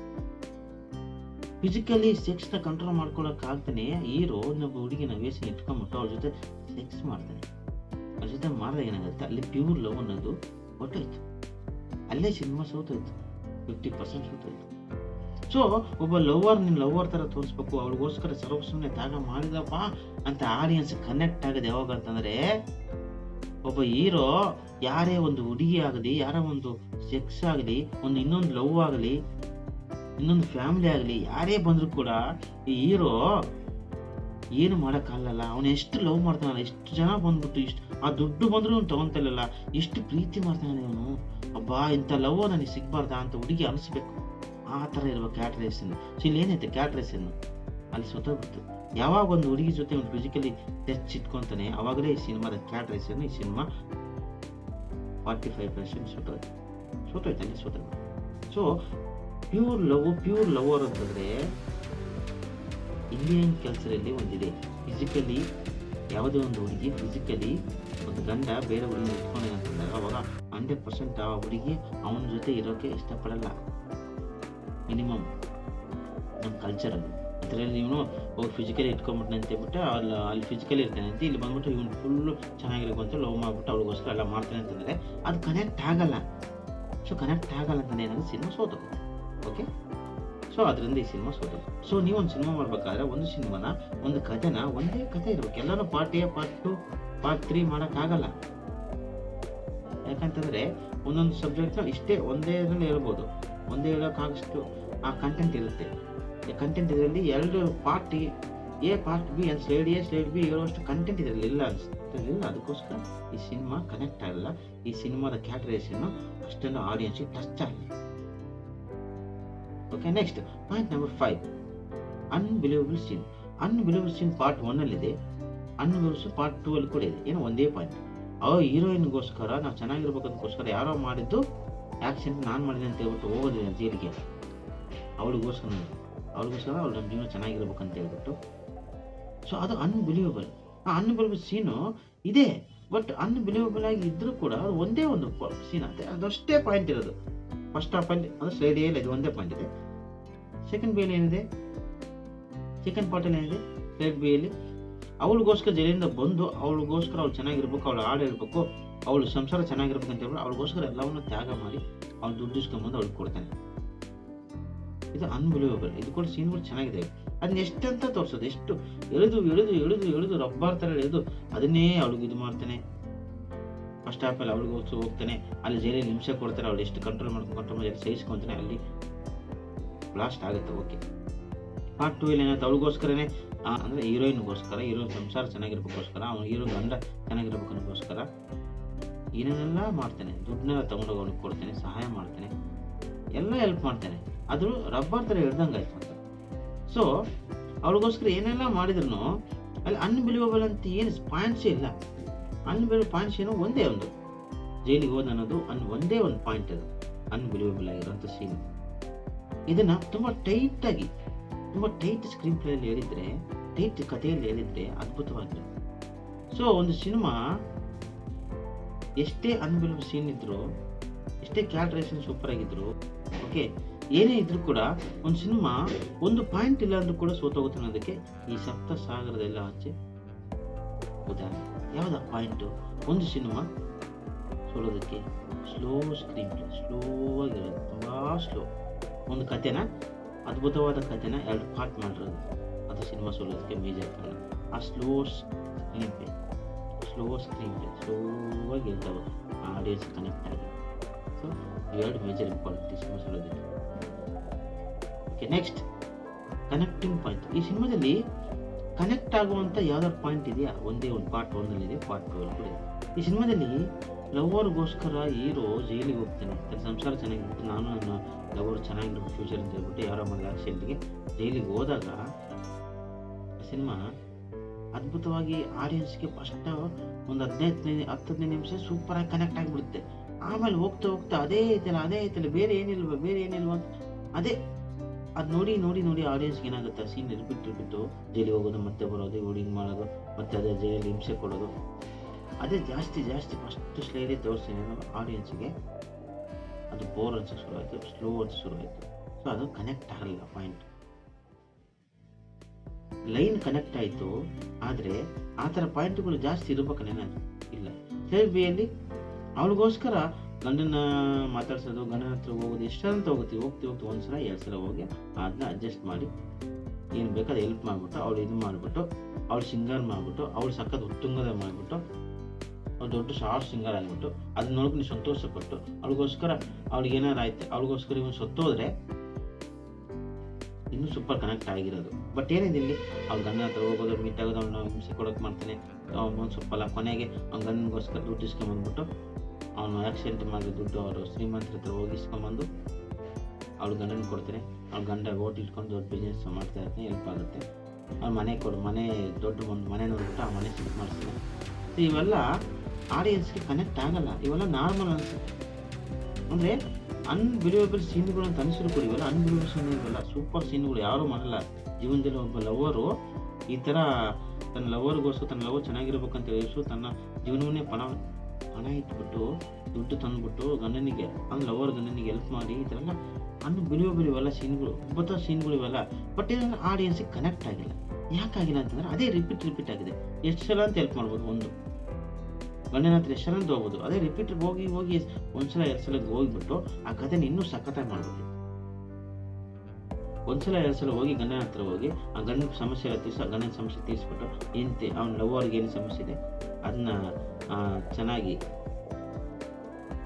ಫಿಸಿಕಲಿ ಸೆಕ್ಸ್ನ ಕಂಟ್ರೋಲ್ ಮಾಡ್ಕೊಳಕ್ ಆಗ್ತಾನೆ ಹೀರೋ ಇನ್ನೊಬ್ಬ ಹುಡುಗಿನ ವೇಷ ಇಟ್ಕೊಂಡ್ಬಿಟ್ಟು ಅವ್ರ ಜೊತೆ ಸೆಕ್ಸ್ ಮಾಡ್ತಾನೆ. ಅವ್ರ ಮಾಡಿದಾಗ ಏನಾಗುತ್ತೆ? ಅಲ್ಲಿ ಪ್ಯೂರ್ ಲವ್ ಅನ್ನೋದು ಹೊಟ್ಟೋಯ್ತು ಅಲ್ಲೇ ಸಿನಿಮಾ ಸೋತೋಯ್ತು. ಫಿಫ್ಟಿ ಪರ್ಸೆಂಟ್ ಸೋತೋಯ್ತು. ಸೊ ಒಬ್ಬ ಲವರ್ ನಿನ್ನ ಲವರ್ ಥರ ತೋರಿಸ್ಬೇಕು ಅವಳಿಗೋಸ್ಕರ ಸರ್ವಸ್ವನ್ನೇ ತ್ಯಾಗ ಮಾಡಿದಪ್ಪ ಅಂತ ಆಡಿಯನ್ಸ್ ಕನೆಕ್ಟ್ ಆಗೋದು ಯಾವಾಗ ಅಂತಂದರೆ, ಒಬ್ಬ ಹೀರೋ ಯಾರೇ ಒಂದು ಹುಡುಗಿ ಆಗಲಿ, ಯಾರೇ ಒಂದು ಸೆಕ್ಸ್ ಆಗಲಿ, ಒಂದು ಇನ್ನೊಂದು ಲವ್ ಆಗಲಿ, ಇನ್ನೊಂದು ಫ್ಯಾಮಿಲಿ ಆಗಲಿ, ಯಾರೇ ಬಂದರೂ ಕೂಡ ಈ ಹೀರೋ ಏನು ಮಾಡೋಕ್ಕಾಗಲ್ಲ. ಅವನು ಎಷ್ಟು ಲವ್ ಮಾಡ್ತಾನಲ್ಲ, ಎಷ್ಟು ಜನ ಬಂದ್ಬಿಟ್ಟು ಇಷ್ಟು ಆ ದುಡ್ಡು ಬಂದರೂ ಅವ್ನು ತೊಗೊಂತಲ್ಲ ಎಷ್ಟು ಪ್ರೀತಿ ಮಾಡ್ತಾನೆ ಅವನು ಅಬ್ಬಾ, ಇಂಥ ಲವ್ ನನಗೆ ಸಿಗ್ಬಾರ್ದಾ ಅಂತ ಹುಡುಗಿ ಅನಿಸ್ಬೇಕು. ಆ ಥರ ಇರುವ ರೇಸನ್ನು ಸೊ ಇಲ್ಲಿ ಏನೈತೆ ರೇಸನ್ನು ಅಲ್ಲಿ ಸ್ವತಃ ಯಾವಾಗ ಒಂದು ಹುಡುಗಿ ಜೊತೆ ಒಂದು ಫಿಸಿಕಲಿ ಟಚ್ ಇಟ್ಕೊತಾನೆ, ಅವಾಗಲೇ ಈ ಸಿನಿಮಾದ ಕ್ಯಾಟ್ರೇಷನ್ ಈ ಸಿನಿಮಾ ಫಾರ್ಟಿ ಫೈವ್ ಪರ್ಸೆಂಟ್ ಸೋತೋಯ್ತು ಸೋತೋಯ್ತಾನೆ ಸೋತೋಯ್ತು so pure love pure lover ಅಂತಂದರೆ ಇಂಡಿಯನ್ ಕೆಲಸದಲ್ಲಿ ಒಂದಿದೆ. ಫಿಸಿಕಲಿ ಯಾವುದೇ ಒಂದು ಹುಡುಗಿ ಫಿಸಿಕಲಿ ಒಂದು ಗಂಡ ಬೇರೆ ಹುಡುಗಿ ಅಂತಂದಾಗ ಅವಾಗ ಹಂಡ್ರೆಡ್ ಪರ್ಸೆಂಟ್ ಆ ಹುಡುಗಿ ಅವನ ಜೊತೆ ಇರೋಕ್ಕೆ ಇಷ್ಟಪಡಲ್ಲ. ಮಿನಿಮಮ್ ನಮ್ಮ ಕಲ್ಚರಲ್ಲಿ ಅದರಲ್ಲಿ ಇವನು ಅವ್ರು ಫಿಸಿಕಲಿ ಇಟ್ಕೊಂಬಿಟ್ನೆ ಅಂತ ಹೇಳ್ಬಿಟ್ಟು ಅಲ್ಲಿ ಅಲ್ಲಿ ಫಿಸಿಕಲಿ ಇರ್ತಾನೆ ಅಂತ ಇಲ್ಲಿ ಬಂದ್ಬಿಟ್ಟು ಇವನು ಫುಲ್ಲು ಚೆನ್ನಾಗಿರ್ಬೇಕು ಅಂತ ಲವ್ ಮಾಡಿಬಿಟ್ಟು ಅವ್ರಿಗೋಸ್ಕರ ಎಲ್ಲ ಮಾಡ್ತಾನೆ ಅಂತಂದರೆ ಅದು ಕನೆಕ್ಟ್ ಆಗಲ್ಲ. ಸೊ ಕನೆಕ್ಟ್ ಆಗಲ್ಲ ಅಂತಂದ್ರೆ ಏನಾದರೂ ಸಿನಿಮಾ ಓಕೆ ಸೊ ಅದರಿಂದ ಈ ಸಿನಿಮಾ ಸೋತು. ಸೊ ನೀವು ಒಂದು ಸಿನಿಮಾ ಮಾಡ್ಬೇಕಾದ್ರೆ ಒಂದು ಸಿನಿಮಾನ ಒಂದು ಕಥೆನ ಒಂದೇ ಕಥೆ ಇರ್ಬೇಕು. ಎಲ್ಲರೂ part A part two part three ಮಾಡೋಕ್ಕಾಗಲ್ಲ. ಯಾಕಂತಂದ್ರೆ ಒಂದೊಂದು ಸಬ್ಜೆಕ್ಟ್ನ ಇಷ್ಟೇ ಒಂದೇ ಇದರಲ್ಲಿ ಹೇಳ್ಬೋದು. ಒಂದೇ ಹೇಳೋಕ್ಕಾಗಷ್ಟು ಆ ಕಂಟೆಂಟ್ ಇರುತ್ತೆ. ಕಂಟೆಂಟ್ ಇದರಲ್ಲಿ ಎರಡು ಪಾರ್ಟ್ ಎ ಪಾರ್ಟ್ ಬಿ ಅಂತ ಸ್ಲೈಡ್ ಎ ಸ್ಲೈಡ್ ಬಿ ಹೇಳುವಷ್ಟು ಕಂಟೆಂಟ್ ಇದರಲ್ಲಿ ಇಲ್ಲ ಅನಿಸ್ತಿರಲಿಲ್ಲ ಅದಕ್ಕೋಸ್ಕರ ಈ ಸಿನಿಮಾ ಕನೆಕ್ಟ್ ಆಗಲ್ಲ. ಈ ಸಿನಿಮಾದ ಕ್ಯಾಟ್ರೇಷನ್ನು ಅಷ್ಟೊಂದು ಆಡಿಯನ್ಸಿಗೆ ಟಚ್ ಆಗಲಿ okay next point number five unbelievable scene unbelievable scene part ಒನ್ನಲ್ಲಿದೆ unbelievable part two ಅಲ್ಲಿ ಕೂಡ ಇದೆ. ಏನು ಒಂದೇ ಪಾಯಿಂಟ್ ಆ ಹೀರೋಯಿನ್ಗೋಸ್ಕರ ನಾವು ಚೆನ್ನಾಗಿರ್ಬೇಕಂತಗೋಸ್ಕರ ಯಾರೋ ಮಾಡಿದ್ದು ಆ್ಯಕ್ಷನ್ ನಾನು ಮಾಡಿದೆ ಅಂತ ಹೇಳ್ಬಿಟ್ಟು ಹೋಗೋದಿಲ್ಲ ಜೈಲಿಗೆ ಅವಳಿಗೋಸ್ಕರ ಅವಳಿಗೋಸ್ಕರ ಅವಳು ನಮ್ಮ ಜೀವನ ಚೆನ್ನಾಗಿರ್ಬೇಕಂತ ಹೇಳ್ಬಿಟ್ಟು. ಸೊ ಅದು ಅನ್ಬಿಲೀವಬಲ್ ಆ ಅನ್ಬಿಲೀವಬಲ್ ಸೀನು ಇದೆ. ಬಟ್ ಅನ್ಬಿಲೀವಬಲ್ ಆಗಿ ಇದ್ರೂ ಕೂಡ ಅದು ಒಂದೇ ಒಂದು ಸೀನ್ ಅಂತೆ. ಅದಷ್ಟೇ ಪಾಯಿಂಟ್ ಇರೋದು. ಫಸ್ಟ್ ಆಫ್ ಅಲ್ಲಿ, ಅದು ಸ್ಲೈಡ್ ಇಲ್ಲ, ಇದು ಒಂದೇ ಪಾಯಿಂಟ್ ಇದೆ. ಸೆಕೆಂಡ್ ಬೇಲಿ ಏನಿದೆ? ಸೆಕೆಂಡ್ ಪಾರ್ಟಲ್ಲಿ ಏನಿದೆ? ಥರ್ಡ್ ಬೇಲಿ ಅವಳಿಗೋಸ್ಕರ ಜೈಲಿಂದ ಬಂದು, ಅವಳಿಗೋಸ್ಕರ ಅವಳು ಚೆನ್ನಾಗಿರ್ಬೇಕು, ಅವಳು ಹಾಡು ಹೇಳ್ಬೇಕು, ಅವಳು ಸಂಸಾರ ಚೆನ್ನಾಗಿರ್ಬೇಕು ಅಂತ ಹೇಳ್ಬಿಟ್ಟು ಅವಳಿಗೋಸ್ಕರ ಎಲ್ಲವನ್ನು ತ್ಯಾಗ ಮಾಡಿ ಅವ್ಳು ದುಡ್ಡು ಇಸ್ಕೊಂಬಂದು ಅವಳಿಗೆ ಕೊಡ್ತಾನೆ. ಇದು ಅನ್ಬಿಲೀವಬಲ್ ಇದು ಕೂಡ ಸೀನ್ಗಳು ಚೆನ್ನಾಗಿದೆ. ಅದನ್ನ ಎಷ್ಟಂತ ತೋರಿಸೋದು? ಎಷ್ಟು ಎಳೆದು ಎಳೆದು ಎಳೆದು ಎಳೆದು, ರಬ್ಬಾರ್ ಥರ ಎಳೆದು ಅದನ್ನೇ ಅವಳಿಗೆ ಇದು ಮಾಡ್ತಾನೆ. ಫಸ್ಟ್ ಹಾಫಲ್ಲಿ ಅವಳಿಗೆ ಹೋಗಿ ಹೋಗ್ತಾನೆ. ಅಲ್ಲಿ ಜೈಲಲ್ಲಿ ನಿಮಿಷ ಕೊಡ್ತಾರೆ. ಅವಳು ಎಷ್ಟು ಕಂಟ್ರೋಲ್ ಮಾಡ್ಕೊಂಡು ಕಂಟ್ರೋಲ್ ಮಾಡಿ ಸಹಿಸ್ಕೊಂತಾನೆ. ಅಲ್ಲಿ ಬ್ಲಾಸ್ಟ್ ಆಗುತ್ತೆ ಓಕೆ ಪಾರ್ಟ್ ಟೂ ಇಲ್ಲಿ ಏನಾಯ್ತು ಅವಳಿಗೋಸ್ಕರನೇ ಅಂದರೆ ಹೀರೋಯಿನ್ಗೋಸ್ಕರ ಹೀರೋಯಿನ್ ಸಂಸಾರ ಚೆನ್ನಾಗಿರ್ಬೇಕೋಸ್ಕರ, ಅವ್ನು ಹೀರೋ ಗಂಡ ಚೆನ್ನಾಗಿರ್ಬೇಕು ಏನೇನೆಲ್ಲ ಮಾಡ್ತಾನೆ, ದುಡ್ಡನ್ನೆಲ್ಲ ತೊಗೊಂಡೋಗಿ ಅವ್ನಿಗೆ ಕೊಡ್ತೇನೆ, ಸಹಾಯ ಮಾಡ್ತೇನೆ, ಎಲ್ಲ ಹೆಲ್ಪ್ ಮಾಡ್ತಾನೆ. ಅದು ರಬ್ಬರ್ ಥರ ಹಿಡ್ದಂಗೆ ಆಯ್ತು ಅಂತ ಸೊ ಅವಳಿಗೋಸ್ಕರ ಏನೆಲ್ಲ ಮಾಡಿದ್ರು ಅಲ್ಲಿ ಅನ್ಬಿಲಿವಬಲ್ ಅಂತ ಏನು ಪಾಯಿಂಟ್ಸೇ ಇಲ್ಲ. ಅನ್ಬಿಲಿವಬಲ್ ಪಾಯಿಂಟ್ಸ್ ಏನೋ ಒಂದೇ ಒಂದು. ಜೈಲಿಗೆ ಹೋದ ಅನ್ನೋದು ಅನ್ ಒಂದೇ ಒಂದು ಪಾಯಿಂಟ್ ಅದು. ಅನ್ಬಿಲಿವಬಲ್ ಆಗಿರೋಂಥ ಸೀನ್ ಇದನ್ನ ತುಂಬ ಟೈಟಾಗಿ ತುಂಬ ಟೈಟ್ ಸ್ಕ್ರೀನ್ ಪ್ಲೇಯಲ್ಲಿ ಹೇಳಿದ್ರೆ ಟೈಟ್ ಕಥೆಯಲ್ಲಿ ಹೇಳಿದ್ರೆ ಅದ್ಭುತವಾಗಿದೆ ಸೊ ಒಂದು ಸಿನಿಮಾ ಎಷ್ಟೇ ಅನ್ಬಿಲ್ ಸೀನ್ ಇದ್ರು, ಎಷ್ಟೇ ಕ್ಯಾಲ್ಟ್ರೇಷನ್ ಸೂಪರ್ ಆಗಿದ್ರು ಓಕೆ ಏನೇ ಇದ್ರೂ ಕೂಡ ಒಂದು ಸಿನಿಮಾ ಒಂದು ಪಾಯಿಂಟ್ ಇಲ್ಲ ಅಂದ್ರೂ ಕೂಡ ಸೋತೋಗುತ್ತೆ ಅನ್ನೋದಕ್ಕೆ ಈ ಸಪ್ತ ಸಾಗರದೆಲ್ಲ ಆಚೆ ಉದಾಹರಣೆ ಯಾವ್ದು ಪಾಯಿಂಟು ಒಂದು ಸಿನಿಮಾ ಸೋಲೋದಕ್ಕೆ ಸ್ಲೋ ಸ್ಕ್ರೀನ್ ಸ್ಲೋ ಆಗಿರೋದು, ತುಂಬ ಸ್ಲೋ ಒಂದು ಕಥೆನ, ಅದ್ಭುತವಾದ ಕಥೆನ ಎರಡು ಪಾರ್ಟ್ ಮಾಡಿರೋದು ಅದು ಸಿನಿಮಾ ಸೋಲೋದಕ್ಕೆ ಮೇಜರ್ ಕಾರಣ. ಆ slow screenplay slow screenplay ಸ್ಲೋವಾಗಿ ಇರ್ತಾವೆ ಆಡಿಯನ್ಸ್ ಕನೆಕ್ಟ್ ಆಗಿ. ಸೊ ಎರಡು ಮೇಜರ್ ಇಂಪಾರ್ಟೆಂಟ್ ಈ ಸಿನಿಮಾ ಸೋಲೋದಕ್ಕೆ. ಓಕೆ ನೆಕ್ಸ್ಟ್ ಕನೆಕ್ಟಿಂಗ್ ಪಾಯಿಂಟ್ ಈ ಸಿನಿಮಾದಲ್ಲಿ ಕನೆಕ್ಟ್ ಆಗುವಂಥ ಯಾವ್ದಾದ್ರು ಪಾಯಿಂಟ್ ಇದೆಯಾ? ಒಂದೇ ಒಂದು ಪಾರ್ಟ್ ಒಂದಲ್ಲಿದೆ ಪಾರ್ಟ್ ಟೂ ಅಲ್ಲಿ ಕೂಡ ಈ ಸಿನಿಮಾದಲ್ಲಿ ಲವರ್ಗೋಸ್ಕರ ಹೀರೋ ಜೈಲಿಗೆ ಹೋಗ್ತಾನೆ? ತನ್ನ ಸಂಸಾರ ಚೆನ್ನಾಗಿರ್ಬೇಕು ನಾನು ನನ್ನ ಲವರ್ ಚೆನ್ನಾಗಿರ್ಬೇಕು ಫ್ಯೂಚರ್ ಅಂತ ಹೇಳ್ಬಿಟ್ಟು ಯಾರೋ ಮಾಡಿದ ಆಕ್ಸಿಡೆಂಟ್ಗೆ ಜೈಲಿಗೆ ಹೋದಾಗ ಸಿನಿಮಾ ಅದ್ಭುತವಾಗಿ ಆಡಿಯನ್ಸ್ಗೆ ಫಸ್ಟ್ ಒಂದು ಹದಿನೈದು ಹತ್ತು ಹದಿನೈದು ನಿಮಿಷ ಸೂಪರಾಗಿ ಕನೆಕ್ಟ್ ಆಗಿಬಿಡುತ್ತೆ. ಆಮೇಲೆ ಹೋಗ್ತಾ ಹೋಗ್ತಾ ಅದೇ ಐತಲ್ಲ ಅದೇ ಐತಲ್ಲ, ಬೇರೆ ಏನಿಲ್ವ ಬೇರೆ ಏನಿಲ್ವ ಅಂತ ಅದೇ ಅದು ನೋಡಿ ನೋಡಿ ನೋಡಿ ಆಡಿಯನ್ಸ್ಗೆ ಏನಾಗುತ್ತೆ? ಸೀನ್ ರಿಪೀಟ್ ರಿಪೀಟು ಜೈಲಿಗೆ ಹೋಗೋದು, ಮತ್ತೆ ಬರೋದು ಓಡಿಂಗ್ ಮಾಡೋದು, ಮತ್ತೆ ಅದೇ ಜೈಲಲ್ಲಿ ಹಿಂಸೆ ಕೊಡೋದು. ಅದೇ ಜಾಸ್ತಿ ಜಾಸ್ತಿ ಫಸ್ಟ್ ಸ್ಲೈಡೇ ತೋರಿಸ್ತೀನಿ ಆಡಿಯನ್ಸಿಗೆ ಅದು ಬೋರ್ ಅನ್ಸಕ್ಕೆ ಶುರು ಆಯಿತು ಸ್ಲೋ ಅಂತ ಶುರು ಆಯಿತು. ಸೊ ಅದು ಕನೆಕ್ಟ್ ಆಗಲಿಲ್ಲ ಪಾಯಿಂಟ್ ಲೈನ್ ಕನೆಕ್ಟ್ ಆಯಿತು, ಆದರೆ ಆ ಥರ ಪಾಯಿಂಟ್ಗಳು ಜಾಸ್ತಿ ಇರ್ಬೇಕನ್ನೇನಾದ್ರು ಇಲ್ಲ. ಸ್ಲೈಡ್ ಬಿಯಲ್ಲಿ ಅವಳಿಗೋಸ್ಕರ ಗಂಡನ ಮಾತಾಡ್ಸೋದು, ಗಂಡನ ಹತ್ರ ಹೋಗೋದು ಅಂತ ಹೋಗುತ್ತೆ, ಹೋಗ್ತಿ ಹೋಗ್ತಿ ಒಂದು ಸಲ, ಎರಡು ಸಲ ಹೋಗಿ ಅದನ್ನ ಅಡ್ಜಸ್ಟ್ ಮಾಡಿ ಏನು ಬೇಕಾದ್ರೆ ಹೆಲ್ಪ್ ಮಾಡಿಬಿಟ್ಟು, ಅವಳು ಇದು ಮಾಡಿಬಿಟ್ಟು, ಅವಳು ಸಿಂಗರ್ ಮಾಡಿಬಿಟ್ಟು, ಅವಳು ಸಖತ್ ಉತ್ತುಂಗದ ಮಾಡಿಬಿಟ್ಟು ದೊಡ್ಡ ಶಾರ್ಟ್ ಸಿಂಗರ್ ಆಗಿಬಿಟ್ಟು ಅದನ್ನ ನೀನು ಸಂತೋಷ ಪಟ್ಟು ಅವಳಿಗೋಸ್ಕರ ಅವ್ಳಿಗೆ ಏನಾರು ಆಯ್ತು, ಅವಳಿಗೋಸ್ಕರ ಇವನು ಸತ್ತೋದ್ರೆ ಇನ್ನೂ ಸೂಪರ್ ಕನೆಕ್ಟ್ ಆಗಿರೋದು. ಬಟ್ ಏನಿದೆ ಇಲ್ಲಿ? ಅವ್ನ ಗಂಡ ಹತ್ರ ಹೋಗೋದು ಮೀಟ್ ಆಗೋದು, ಅವ್ನ ಹಿಂಸೆ ಕೊಡೋಕೆ ಮಾಡ್ತಾನೆ. ಅವ್ನು ಸೊಪ್ಪಲ್ಲ ಕೊನೆಗೆ ಅವ್ನ ಗಂಡನಿಗೋಸ್ಕರ ದುಡ್ಡು ಇಸ್ಕೊಂಬಂದ್ಬಿಟ್ಟು ಅವನು ಆಕ್ಸಿಡೆಂಟ್ ಮಾಡಿ ದುಡ್ಡು ಅವರು ಶ್ರೀಮಂತರ ಹತ್ರ ಹೋಗಿ ಇಸ್ಕೊಂಬಂದು ಅವ್ಳ ಗಂಡನ ಕೊಡ್ತಾನೆ ಅವ್ಳ ಗಂಡ ಓಟ್ ಇಟ್ಕೊಂಡು ದೊಡ್ಡ ಬಿಸ್ನೆಸ್ ಮಾಡ್ತಾ ಇರ್ತಾನೆ ಹೆಲ್ಪ್ ಆಗುತ್ತೆ. ಅವ್ನ ಮನೆ ಕೊಡು, ಮನೆ ದೊಡ್ಡ ಒಂದು ಮನೆ ನೋಡ್ಬಿಟ್ಟು ಆ ಮನೆ ಶಿಫ್ಟ್ ಮಾಡಿಸ್ತಾನೆ. ಇವೆಲ್ಲ ಆಡಿಯನ್ಸ್ಗೆ ಕನೆಕ್ಟ್ ಆಗಲ್ಲ. ಇವೆಲ್ಲ ನಾರ್ಮಲ್ ಅನಿಸುತ್ತೆ. ಅಂದರೆ ಅನ್ಬಿಲಿಯಬಲ್ ಸೀನ್ಗಳು ಅಂತ ಅನಿಸಿದ್ರು ಕೂಡ ಇವೆಲ್ಲ ಅನ್ಬಿಲಿಯಬಲ್ ಸೀನ್ ಇವೆಲ್ಲ. ಸೂಪರ್ ಸೀನ್ಗಳು ಯಾರೂ ಮಾಡಲ್ಲ. ಜೀವನದಲ್ಲಿ ಒಬ್ಬ ಲವರು ಈ ಥರ ತನ್ನ ಲವರ್ಗೋಸ್ಕರ ತನ್ನ ಲವರ್ ಚೆನ್ನಾಗಿರ್ಬೇಕಂತ ಹೇಳಿಸು ತನ್ನ ಜೀವನವನ್ನೇ ಪಣ ಹಣ ಇಟ್ಬಿಟ್ಟು, ದುಡ್ಡು ತಂದ್ಬಿಟ್ಟು ಗಂಡನಿಗೆ ಅಂದ್ರೆ ಲವರ್ ಗಂಡನಿಗೆ ಹೆಲ್ಪ್ ಮಾಡಿ ಈ ಥರ ಎಲ್ಲ ಇವೆಲ್ಲ ಸೀನ್ಗಳು ಒಬ್ಬತ ಸೀನ್ಗಳು ಇವೆಲ್ಲ. ಬಟ್ ಇದನ್ನು ಆಡಿಯನ್ಸಿಗೆ ಕನೆಕ್ಟ್ ಆಗಿಲ್ಲ. ಯಾಕಾಗಿಲ್ಲ ಅಂತಂದ್ರೆ, ಅದೇ ರಿಪೀಟ್ ರಿಪೀಟ್ ಆಗಿದೆ. ಎಷ್ಟು ಸಲ ಅಂತ ಹೆಲ್ಪ್ ಮಾಡ್ಬೋದು ಒಂದು. ಗಂಡನ ಹತ್ರ ಎಷ್ಟು ಸಲ ಹೋಗ್ಬೋದು ಅದೇ ರಿಪೀಟ್ ಹೋಗಿ ಹೋಗಿ ಒಂದ್ಸಲ ಎರಡು ಸಲ ಹೋಗ್ಬಿಟ್ಟು ಆ ಕಥೆನ ಇನ್ನೂ ಸಖತ್ತಾಗಿ ಮಾಡ್ಬೋದು ಒಂದ್ಸಲ ಎರಡು ಸಲ ಹೋಗಿ ಗಂಡನ ಹತ್ರ ಹೋಗಿ ಆ ಗಂಡನ ಸಮಸ್ಯೆ ಎಲ್ಲ ತೀರ್ಸ, ಗಂಡನ ಸಮಸ್ಯೆ ತೀರಿಸ್ಬಿಟ್ಟು ಎಂತೆ ಅವ್ನ ಲವ್ವರ್ಗೆ ಏನು ಸಮಸ್ಯೆ ಇದೆ ಅದನ್ನ ಚೆನ್ನಾಗಿ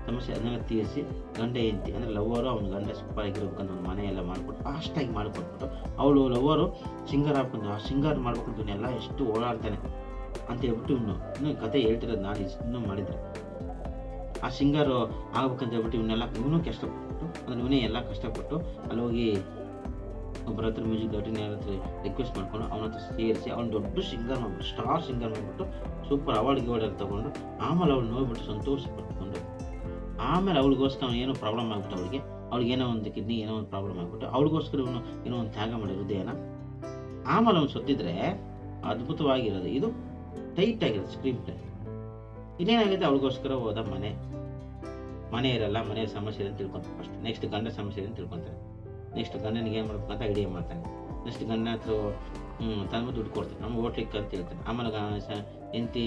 ಸಮಸ್ಯೆ ಅದನ್ನೆಲ್ಲ ತೀರಿಸಿ ಗಂಡ ಹೆಂಡತಿ, ಅಂದರೆ ಲವ್ವರು ಅವ್ನ ಗಂಡ ಸೂಪರ್ ಆಗಿರ್ಬೇಕಂತ ಒಂದು ಮನೆ ಎಲ್ಲ ಮಾಡಿಕೊಟ್ಟು ಫಾಸ್ಟಾಗಿ ಮಾಡಿಕೊಟ್ಬಿಟ್ಟು, ಅವಳು ಲವ್ವರು ಸಿಂಗರ್ ಹಾಕೊಂಡು ಆ ಸಿಂಗರ್ ಮಾಡ್ಬೇಕಂತ ಎಲ್ಲ ಎಷ್ಟು ಓಡಾಡ್ತಾನೆ. ಅಂತ ಹೇಳ್ಬಿಟ್ಟು ಇವನು ಇನ್ನು ಕತೆ ಹೇಳ್ತಿರೋದು ನಾನು ಇನ್ನೂ ಮಾಡಿದ್ರೆ. ಆ ಸಿಂಗರು ಆಗ್ಬೇಕಂತ ಹೇಳ್ಬಿಟ್ಟು ಇವನ್ನೆಲ್ಲ ಇವನು ಕಷ್ಟಪಟ್ಟು, ಅಂದ್ರೆ ಇವನೇ ಎಲ್ಲ ಕಷ್ಟಪಟ್ಟು ಅಲ್ಲಿ ಹೋಗಿ ಒಬ್ಬರ ಹತ್ರ ಮ್ಯೂಸಿಕ್ ಡೈರೆಕ್ಟರ್ ಹತ್ರ ರಿಕ್ವೆಸ್ಟ್ ಮಾಡ್ಕೊಂಡು ಅವನ ಹತ್ರ ಸೇರಿಸಿ ಅವ್ನು ದೊಡ್ಡ ಸಿಂಗರ್ ಮಾಡ್ಬಿಟ್ಟು ಸ್ಟಾರ್ ಸಿಂಗರ್ ಮಾಡ್ಬಿಟ್ಟು ಸೂಪರ್ ಅವಾರ್ಡ್ ಗಿವಾರ್ಡ್ ತಗೊಂಡು ಆಮೇಲೆ ಅವ್ಳು ನೋಡ್ಬಿಟ್ಟು ಸಂತೋಷ ಪಟ್ಕೊಂಡು ಆಮೇಲೆ ಅವಳಿಗೋಸ್ಕರ ಏನೋ ಪ್ರಾಬ್ಲಮ್ ಆಗ್ಬಿಟ್ಟು ಅವಳಿಗೆ. ಅವ್ಳಿಗೆ ಏನೋ ಒಂದು ಕಿಡ್ನಿ ಏನೋ ಒಂದು ಪ್ರಾಬ್ಲಮ್ ಆಗ್ಬಿಟ್ಟು ಅವಳಿಗೋಸ್ಕರ ಇವನು ಏನೋ ಒಂದು ತ್ಯಾಗ ಮಾಡಿ ಹೃದಯನ ಆಮೇಲೆ ಅವ್ನು ಸತ್ತಿದ್ರೆ ಅದ್ಭುತವಾಗಿರೋದು. ಇದು ಟೈಟ್ ಆಗಿದೆ ಸ್ಕ್ರೀನ್ ಪ್ಲೇ ಇದೇನಾಗಿದೆ ಅವಳಿಗೋಸ್ಕರ ಹೋದ ಮನೆ. ಮನೆ ಇರಲ್ಲ ಮನೆ ಸಮಸ್ಯೆ ಅಂತ ತಿಳ್ಕೊತಾರೆ ಫಸ್ಟ್ ನೆಕ್ಸ್ಟ್ ಗಂಡ ಸಮಸ್ಯೆ ಅಂತ ತಿಳ್ಕೊತಾರೆ. ನೆಕ್ಸ್ಟ್ ಗಂಡನಿಗೆ ಏನು ಮಾಡ್ಬೇಕು ಅಂತ ಐಡಿಯಾ ಮಾಡ್ತಾನೆ. ನೆಕ್ಸ್ಟ್ ಗಂಡ ಹತ್ರ ತಂದ್ಬಿಟ್ಟು ದುಡ್ಡು ಕೊಡ್ತಾನೆ. ನಮ್ಮ ಓಟ್ಲಿಕ್ಕೆ ಅಂತ ಹೇಳ್ತಾನೆ. ಆಮೇಲೆ ಹೆಂಡ್ತಿ